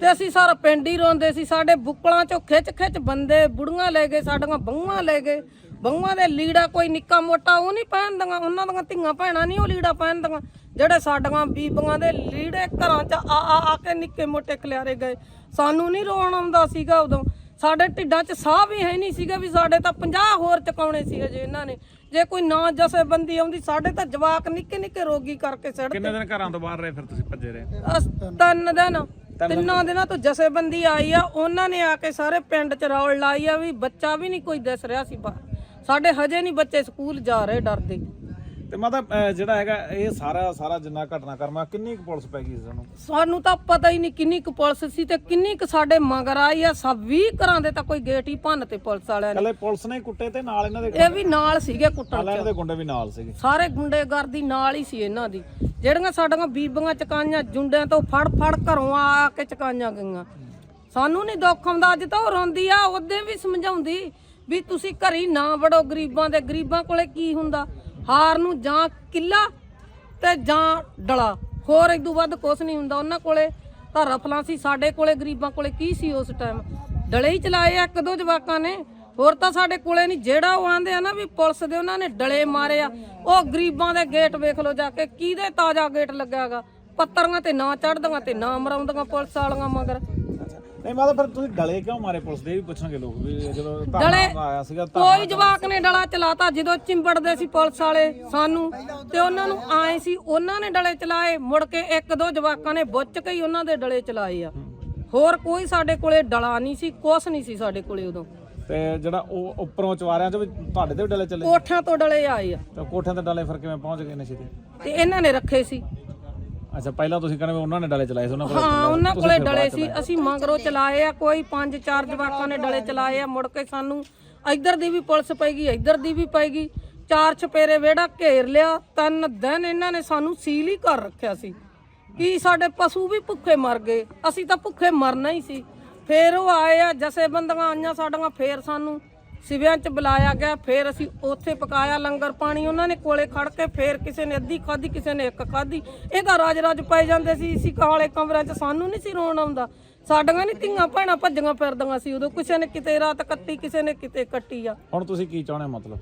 ਤੇ ਅਸੀਂ ਸਾਰਾ ਪਿੰਡ ਹੀ ਰੋਂਦੇ ਸੀ ਸਾਡੇ ਬੁੱਕਲਾਂ 'ਚੋਂ ਖਿੱਚ ਖਿੱਚ ਬੰਦੇ ਬੁੜੀਆਂ ਲੈ ਗਏ ਸਾਡੀਆਂ ਬਹੂਆਂ ਲੈ ਗਏ। ਬਹੂਆਂ ਦੇ ਲੀੜਾ ਕੋਈ ਨਿੱਕਾ ਮੋਟਾ ਉਹ ਨਹੀਂ ਪਹਿਨਦੀਆਂ ਉਹਨਾਂ ਦੀਆਂ ਧੀਆਂ ਭੈਣਾਂ ਨਹੀਂ ਉਹ ਲੀੜਾ ਪਹਿਨਦੀਆਂ ਜਿਹੜੇ ਸਾਡੀਆਂ ਬੀਬੀਆਂ ਦੇ ਲੀੜੇ ਘਰਾਂ 'ਚ ਆ ਆ ਆ ਕੇ ਨਿੱਕੇ ਮੋਟੇ ਖਿਲਾਰੇ ਗਏ ਸਾਨੂੰ ਨਹੀਂ ਰੋਣ ਆਉਂਦਾ ਸੀਗਾ ਉਦੋਂ। ਸਾਡੇ ਢਿੱਡਾਂ 'ਚ ਸਾਹ ਵੀ ਹੈ ਨਹੀਂ ਸੀਗਾ ਵੀ ਸਾਡੇ ਤਾਂ 50 ਹੋਰ ਚਕਾਉਣੇ ਸੀ ਅਜੇ ਇਹਨਾਂ ਨੇ। ਜੇ ਕੋਈ ਨਾ ਜਸੇਬੰਦੀ ਆਉਂਦੀ ਸਾਡੇ ਤਾਂ ਜਵਾਕ ਨਿੱਕੇ ਨਿੱਕੇ ਰੋਗੀ ਕਰਕੇ ਸਿਰ ਕਿੰਨੇ ਦਿਨ ਘਰਾਂ ਤੋਂ ਬਾਹਰ ਰਹੇ ਫਿਰ ਤੁਸੀਂ ਭੱਜੇ ਰਹੇ? ਤਿੰਨ ਦਿਨ। ਤਿੰਨਾਂ ਦਿਨਾਂ ਤੋਂ ਜਸੇਬੰਦੀ ਆਈ ਆ ਉਹਨਾਂ ਨੇ ਆ ਕੇ ਸਾਰੇ ਪਿੰਡ ਚ ਰੌਲ ਲਾਈ ਆ ਵੀ ਬੱਚਾ ਵੀ ਨਹੀਂ ਕੋਈ ਦਿਸ ਰਿਹਾ ਸੀ ਬਾਹਰ। ਸਾਡੇ ਹਜੇ ਨਹੀਂ ਬੱਚੇ ਸਕੂਲ ਜਾ ਰਹੇ ਡਰਦੇ। ਤੇ ਮਾਤਾ ਜਿਹੜਾ ਹੈਗਾ ਇਹ ਸਾਰਾ ਸਾਰਾ ਜਿੰਨਾ ਘਟਨਾ ਕਰਮਾ ਕਿੰਨੀ ਕੁ ਪੁਲਿਸ ਪੈ ਗਈ ਸੀ ਤੁਹਾਨੂੰ ਸਾਨੂੰ ਤਾਂ ਪਤਾ ਹੀ ਨਹੀਂ ਕਿੰਨੀ ਕੁ ਪੁਲਿਸ ਸੀ ਤੇ ਕਿੰਨੀ ਕੁ ਸਾਡੇ ਮਗਰ ਆਈ ਆ। ਸਭ 20 ਘਰਾਂ ਦੇ ਤਾਂ ਕੋਈ ਗੇਟ ਹੀ ਭੰਨ ਤੇ ਪੁਲਿਸ ਵਾਲਿਆਂ ਨੇ। ਕੱਲੇ ਪੁਲਿਸ ਨੇ ਕੁੱਟੇ ਤੇ ਨਾਲ ਇਹਨਾਂ ਦੇ ਇਹ ਵੀ ਨਾਲ ਸੀਗੇ ਕੁੱਟਣ ਇਹਨਾਂ ਚ। ਦੇ ਗੁੰਡੇ ਵੀ ਨਾਲ ਸੀਗੇ। ਸਾਰੇ ਗੁੰਡੇਗਰਦੀ ਨਾਲ ਹੀ ਸੀ ਇਹਨਾਂ ਦੀ। ਜਿਹੜੀਆਂ ਸਾਡੀਆਂ ਬੀਬੀਆਂ ਚਕਾਈਆਂ ਜੁੰਡਿਆਂ ਤੋਂ ਫੜ ਫੜ ਘਰੋਂ ਆ ਆ ਕੇ ਚਕਾਈਆਂ ਗਈਆਂ। ਸਾਨੂੰ ਨਹੀਂ ਦੁੱਖ ਆਉਂਦਾ ਅੱਜ ਤਾਂ ਉਹ ਰੋਂਦੀ ਆ ਉਹਦੇ ਵੀ ਸਮਝਾਉਂਦੀ ਵੀ ਤੁਸੀਂ ਘਰੀ ਨਾ ਵੜੋ ਗਰੀਬਾਂ ਦੇ। ਗਰੀਬਾਂ ਕੋਲੇ ਕੀ ਹੁੰਦਾ? ਹਾਰ ਨੂੰ ਜਾਂ ਕਿੱਲਾ ਤੇ ਜਾਂ ਡਲਾ। ਹੋਰ ਇਦੋਂ ਵੱਧ ਕੁਛ ਨਹੀਂ ਹੁੰਦਾ ਉਹਨਾਂ ਕੋਲੇ। ਤਾਂ ਰਫਲਾਂ ਸੀ ਸਾਡੇ ਕੋਲੇ, ਗਰੀਬਾਂ ਕੋਲੇ ਕੀ ਸੀ ਉਸ ਟਾਈਮ ਡਲੇ ਹੀ ਚਲਾਏ ਆ ਇੱਕ ਦੋ ਜਵਾਕਾਂ ਨੇ। ਹੋਰ ਤਾਂ ਸਾਡੇ ਕੋਲੇ ਨਹੀਂ। ਜਿਹੜਾ ਉਹ ਆਂਦੇ ਆ ਨਾ ਵੀ ਪੁਲਿਸ ਦੇ ਉਹਨਾਂ ਨੇ ਡਲੇ ਮਾਰੇ ਆ, ਉਹ ਗਰੀਬਾਂ ਦੇ ਗੇਟ ਵੇਖ ਲਓ ਜਾ ਕੇ। ਕਿਹਦੇ ਤਾਜ਼ਾ ਗੇਟ ਲੱਗਿਆਗਾ ਪੱਤਰੀਆਂ ਤੇ ਨਾ ਚੜਦੀਆਂ ਤੇ ਨਾ ਮਰਾਉਂਦੀਆਂ ਪੁਲਿਸ ਵਾਲੀਆਂ ਮਗਰ। ਨਹੀਂ ਮਤਲਬ ਫਿਰ ਤੁਸੀਂ ਡਲੇ ਕਿਉਂ ਮਾਰੇ ਪੁਲਿਸ ਦੇ? ਇਹ ਵੀ ਪੁੱਛਣਗੇ ਲੋਕ ਵੀ ਜਦੋਂ ਡਲੇ? ਧਰਨਾ ਆਇਆ ਸੀਗਾ ਧਰਨਾ ਕੋਈ ਜਵਾਕ ਨੇ ਡਲਾ ਚਲਾਤਾ ਜਦੋਂ ਚਿੰਬੜਦੇ ਸੀ ਪੁਲਿਸ ਵਾਲੇ ਸਾਨੂੰ ਤੇ ਉਹਨਾਂ ਨੂੰ ਆਏ ਸੀ ਉਹਨਾਂ ਨੇ ਡਲੇ ਚਲਾਏ ਮੁੜ ਕੇ ਇੱਕ ਦੋ ਜਵਾਕਾਂ ਨੇ ਬੁੱਚ ਕੇ ਹੀ ਉਹਨਾਂ ਦੇ ਡਲੇ ਚਲਾਏ ਆ। ਹੋਰ ਕੋਈ ਸਾਡੇ ਕੋਲੇ ਡਲਾ ਨਹੀਂ ਸੀ ਕੁਛ ਨਹੀਂ ਸੀ ਸਾਡੇ ਕੋਲੇ ਉਦੋਂ। ਤੇ ਜਿਹੜਾ ਉਹ ਉੱਪਰੋਂ ਚਵਾਰਿਆਂ ਚ ਵੀ ਤੁਹਾਡੇ ਤੇ ਵੀ ਡਲੇ ਚੱਲੇ? ਕੋਠਿਆਂ ਤੋਂ ਡਲੇ ਆਏ ਆ। ਤੇ ਕੋਠਿਆਂ ਤੇ ਡਲੇ ਫਿਰ ਕਿਵੇਂ ਪਹੁੰਚ ਗਏ ਨਸ਼ੇ ਤੇ? ਤੇ ਇਹਨਾਂ ਨੇ ਰੱਖੇ ਸੀ। ਅੱਛਾ ਪਹਿਲਾਂ ਤੁਸੀਂ ਕਹਿੰਦੇ ਉਹਨਾਂ ਨੇ ਡਲੇ ਚਲਾਏ ਸੀ ਉਹਨਾਂ ਕੋਲ ਹਾਂ ਉਹਨਾਂ ਕੋਲੇ ਡਲੇ ਸੀ। ਅਸੀਂ ਮੰਗਰੋਂ ਚਲਾਏ ਆ ਕੋਈ ਪੰਜ ਚਾਰ ਜਵਾਕਾਂ ਨੇ ਡਲੇ ਚਲਾਏ ਆ ਮੁੜ ਕੇ ਸਾਨੂੰ ਇੱਧਰ ਦੀ ਵੀ ਪੁਲਿਸ ਪੈਗੀ ਇੱਧਰ ਦੀ ਵੀ ਪੈਗੀ ਚਾਰ ਛਪੇਰੇ ਵਿਹੜਾ ਘੇਰ ਲਿਆ ਤਿੰਨ ਦਿਨ ਇਹਨਾਂ ਨੇ ਸਾਨੂੰ ਸੀਲ ਹੀ ਕਰ ਰੱਖਿਆ ਸੀ। ਕੀ ਸਾਡੇ ਪਸ਼ੂ ਵੀ ਭੁੱਖੇ ਮਰ ਗਏ? ਅਸੀਂ ਤਾਂ ਭੁੱਖੇ ਮਰਨਾ ਹੀ ਸੀ। ਫੇਰ ਉਹ ਆਏ ਆ ਜਥੇਬੰਦੀਆਂ ਆਈਆਂ ਸਾਡੀਆਂ ਫੇਰ ਸਾਨੂੰ ਸਿਵਿਆਂ 'ਚ ਬੁਲਾਇਆ ਗਿਆ, ਫੇਰ ਅਸੀਂ ਉੱਥੇ ਪਕਾਇਆ ਲੰਗਰ ਪਾਣੀ, ਉਹਨਾਂ ਨੇ ਕੋਲੇ ਖੜ ਕੇ ਫੇਰ ਕਿਸੇ ਨੇ ਅੱਧੀ ਖਾਧੀ, ਕਿਸੇ ਨੇ ਇੱਕ ਖਾਧੀ। ਇਹਦਾ ਰਾਜ ਰਾਜ ਪਏ ਜਾਂਦੇ ਸੀ ਅਸੀਂ ਕਾਲੇ ਕਮਰਿਆਂ 'ਚ ਸਾਨੂੰ ਨਹੀਂ ਸੀ ਰੋਣ ਆਉਂਦਾ। ਸਾਡੀਆਂ ਨਹੀਂ ਧੀਆਂ ਭੈਣਾਂ ਭੱਜੀਆਂ ਫਿਰਦੀਆਂ ਸੀ, ਉਦੋਂ ਕਿਸੇ ਨੇ ਕਿਤੇ ਰਾਤ ਕੱਟੀ, ਕਿਸੇ ਨੇ ਕਿਤੇ ਕੱਟੀ ਆ। ਹੁਣ ਤੁਸੀਂ ਕੀ ਚਾਹੁੰਦੇ ਮਤਲਬ?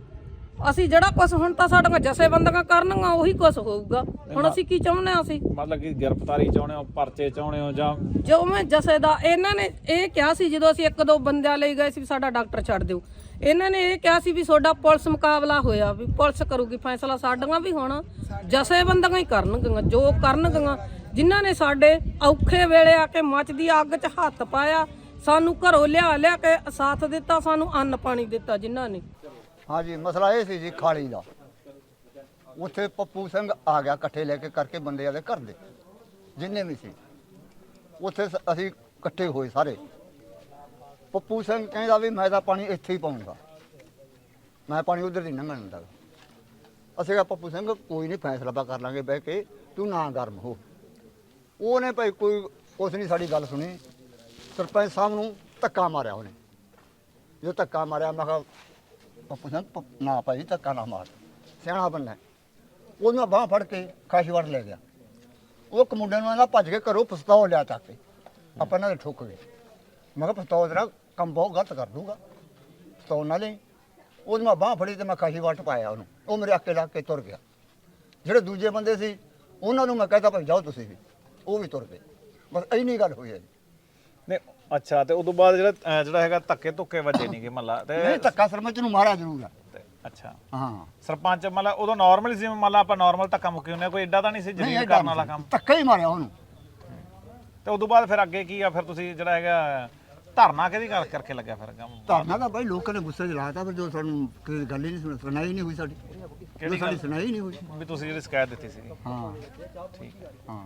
ਅਸੀਂ ਜਿਹੜਾ ਕੁਝ ਹੁਣ ਤਾਂ ਸਾਡੀਆਂ ਜਥੇਬੰਦੀਆਂ ਕਰਨਗੀਆਂ ਉਹੀ ਕੁਝ ਹੋਊਗਾ। ਹੁਣ ਅਸੀਂ ਕੀ ਚਾਹੁੰਦੇ ਆ ਅਸੀਂ? ਮਤਲਬ ਕਿ ਗ੍ਰਿਫਤਾਰੀ ਚਾਹੁੰਦੇ ਹੋ ਪਰਚੇ ਚਾਹੁੰਦੇ ਹੋ ਜਾਂ ਜੋ ਮੈਂ ਜਸੇ ਦਾ ਇਹਨਾਂ ਨੇ ਇਹ ਕਿਹਾ ਸੀ ਜਦੋਂ ਅਸੀਂ ਇੱਕ ਦੋ ਬੰਦਿਆਂ ਲਈ ਗਏ ਸੀ ਵੀ ਸਾਡਾ ਡਾਕਟਰ ਛੱਡ ਦਿਓ। ਇਹਨਾਂ ਨੇ ਇਹ ਕਿਹਾ ਸੀ ਵੀ ਤੁਹਾਡਾ ਪੁਲਿਸ ਮੁਕਾਬਲਾ ਹੋਇਆ ਵੀ ਪੁਲਿਸ ਕਰੂਗੀ ਫੈਸਲਾ ਸਾਡੀਆਂ ਵੀ ਹੁਣ ਜਥੇਬੰਦੀਆਂ ਹੀ ਕਰਨਗੀਆਂ ਜੋ ਕਰਨਗੀਆਂ ਜਿਨ੍ਹਾਂ ਨੇ ਸਾਡੇ ਔਖੇ ਵੇਲੇ ਆ ਕੇ ਮੱਚਦੀ ਅੱਗ 'ਚ ਹੱਥ ਪਾਇਆ ਸਾਨੂੰ ਘਰੋਂ ਲਿਆ ਲਿਆ ਕੇ ਸਾਥ ਦਿੱਤਾ ਸਾਨੂੰ ਅੰਨ ਪਾਣੀ ਦਿੱਤਾ ਜਿਨ੍ਹਾਂ ਨੇ। ਹਾਂਜੀ, ਮਸਲਾ ਇਹ ਸੀ ਜੀ ਖਾਲੀ ਦਾ। ਉੱਥੇ ਪੱਪੂ ਸਿੰਘ ਆ ਗਿਆ ਇਕੱਠੇ ਲੈ ਕੇ ਕਰਕੇ ਬੰਦੇ ਆਦੇ ਘਰ ਦੇ, ਜਿੰਨੇ ਵੀ ਸੀ। ਉੱਥੇ ਸ- ਅਸੀਂ ਇਕੱਠੇ ਹੋਏ ਸਾਰੇ। ਪੱਪੂ ਸਿੰਘ ਕਹਿੰਦਾ ਵੀ ਮੈਂ ਤਾਂ ਪਾਣੀ ਇੱਥੇ ਹੀ ਪਾਉਂਗਾ ਮੈਂ ਪਾਣੀ ਉਧਰ ਦੀ ਲੰਘਣ ਦਿੰਦਾ। ਅਸੀਂ ਕਿਹਾ, ਪੱਪੂ ਸਿੰਘ, ਕੋਈ ਨਹੀਂ, ਫੈਸਲਾ ਆਪਾਂ ਕਰ ਲਾਂਗੇ ਬਹਿ ਕੇ, ਤੂੰ ਨਾ ਗਰਮ ਹੋ। ਉਹਨੇ ਭਾਈ ਕੋਈ ਉਸ ਨਹੀਂ, ਸਾਡੀ ਗੱਲ ਸੁਣੀ। ਸਰਪੰਚ ਸਾਹਿਬ ਨੂੰ ਧੱਕਾ ਮਾਰਿਆ ਉਹਨੇ। ਜੋ ਧੱਕਾ ਮਾਰਿਆ, ਮੈਂ ਕਿਹਾ ਪੱਪੂ ਸਿੰਘ ਪ- ਨਾ ਭਾਈ ਧੱਕਾ ਨਾ ਮਾਰ ਸਿਆਣਾ ਬੰਦਾ ਉਹਨੂੰ ਬਾਹ ਫੜ ਕੇ ਕਾਸ਼ੀਵਾੜ ਲੈ ਗਿਆ। ਉਹ ਇੱਕ ਮੁੰਡੇ ਨੂੰ ਇਹਨਾਂ ਭੱਜ ਕੇ ਘਰੋਂ ਪਿਸਤੌਲ ਲਿਆ ਚੱਕ ਕੇ। ਆਪਾਂ ਇਹਨਾਂ ਦੇ ਠੁੱਕ ਗਏ। ਮੈਂ ਕਿਹਾ, ਪਿਸਤੌਲ ਤੇਰਾ ਕੰਮ ਬਹੁਤ ਗਲਤ ਕਰ ਦੂੰਗਾ। ਪਿਸਤੌਲ ਨਾਲ ਹੀ ਉਹਨੂੰ ਮੈਂ ਬਾਹ ਫੜੀ ਤੇ ਮੈਂ ਕਾਸ਼ੀਵਾੜ ਚ ਪਾਇਆ ਉਹਨੂੰ। ਉਹ ਮੇਰੇ ਅੱਕੇ ਲੱਗ ਕੇ ਤੁਰ ਗਿਆ। ਜਿਹੜੇ ਦੂਜੇ ਬੰਦੇ ਸੀ, ਉਹਨਾਂ ਨੂੰ ਮੈਂ ਕਹਿੰਦਾ ਭਾਈ ਜਾਓ ਤੁਸੀਂ ਵੀ। ਉਹ ਵੀ ਤੁਰ ਗਏ। ਬਸ ਇੰਨੀ ਗੱਲ ਹੋਈ ਹੈ ਜੀ। ਨਹੀਂ ਅੱਛਾ ਤੇ ਉਦੋਂ ਬਾਅਦ ਜਿਹੜਾ ਅਹ ਜਿਹੜਾ ਹੈਗਾ ਧੱਕੇ ਧੁੱਕੇ ਵੱਜੇ ਨਹੀਂਗੇ ਮੱਲਾ ਤੇ ਨਹੀਂ ਧੱਕਾ ਸਰਪੰਚ ਨੂੰ ਮਾਰਿਆ ਜ਼ਰੂਰ ਆ। ਤੇ ਅੱਛਾ। ਹਾਂ। ਸਰਪੰਚ ਮਤਲਬ ਉਦੋਂ ਨਾਰਮਲ ਜਿਵੇਂ ਮੰਨ ਲਾ ਆਪਾਂ ਨਾਰਮਲ ਧੱਕਾ ਮੁੱਕੇ ਆ, ਕੋਈ ਐਡਾ ਤਾਂ ਨਹੀਂ ਸੀ ਨਹੀਂ ਇਹ ਕਰਨ ਵਾਲਾ ਕੰਮ? ਧੱਕਾ ਹੀ ਮਾਰਿਆ ਉਹਨੂੰ। ਤੇ ਉਦੋਂ ਬਾਅਦ ਫਿਰ ਅੱਗੇ ਕੀ ਆ ਫਿਰ ਤੁਸੀਂ ਜਿਹੜਾ ਹੈਗਾ ਧਰਨਾ ਕਿਹਦੀ ਕਰ ਕਰਕੇ ਲੱਗਿਆ ਫਿਰ ਕੰਮ? ਧਰਨਾ ਤਾਂ ਭਾਈ ਲੋਕਾਂ ਨੇ ਗੁੱਸੇ 'ਚ ਲਾਤਾ ਪਰ ਜੋ ਸਾਨੂੰ ਕਿਸੇ ਗੱਲ ਹੀ ਨਹੀਂ ਸੁਣੀ ਸੁਣਾਈ ਨਹੀਂ ਹੋਈ ਸਾਡੀ। ਕਿਹੜੀ ਸਾਡੀ ਸੁਣਾਈ ਨਹੀਂ ਹੋਈ। ਵੀ ਤੁਸੀਂ ਜਿਹੜੀ ਸ਼ਿਕਾਇਤ ਦਿੱਤੀ ਸੀ ਹਾਂ। ਠੀਕ ਹਾਂ।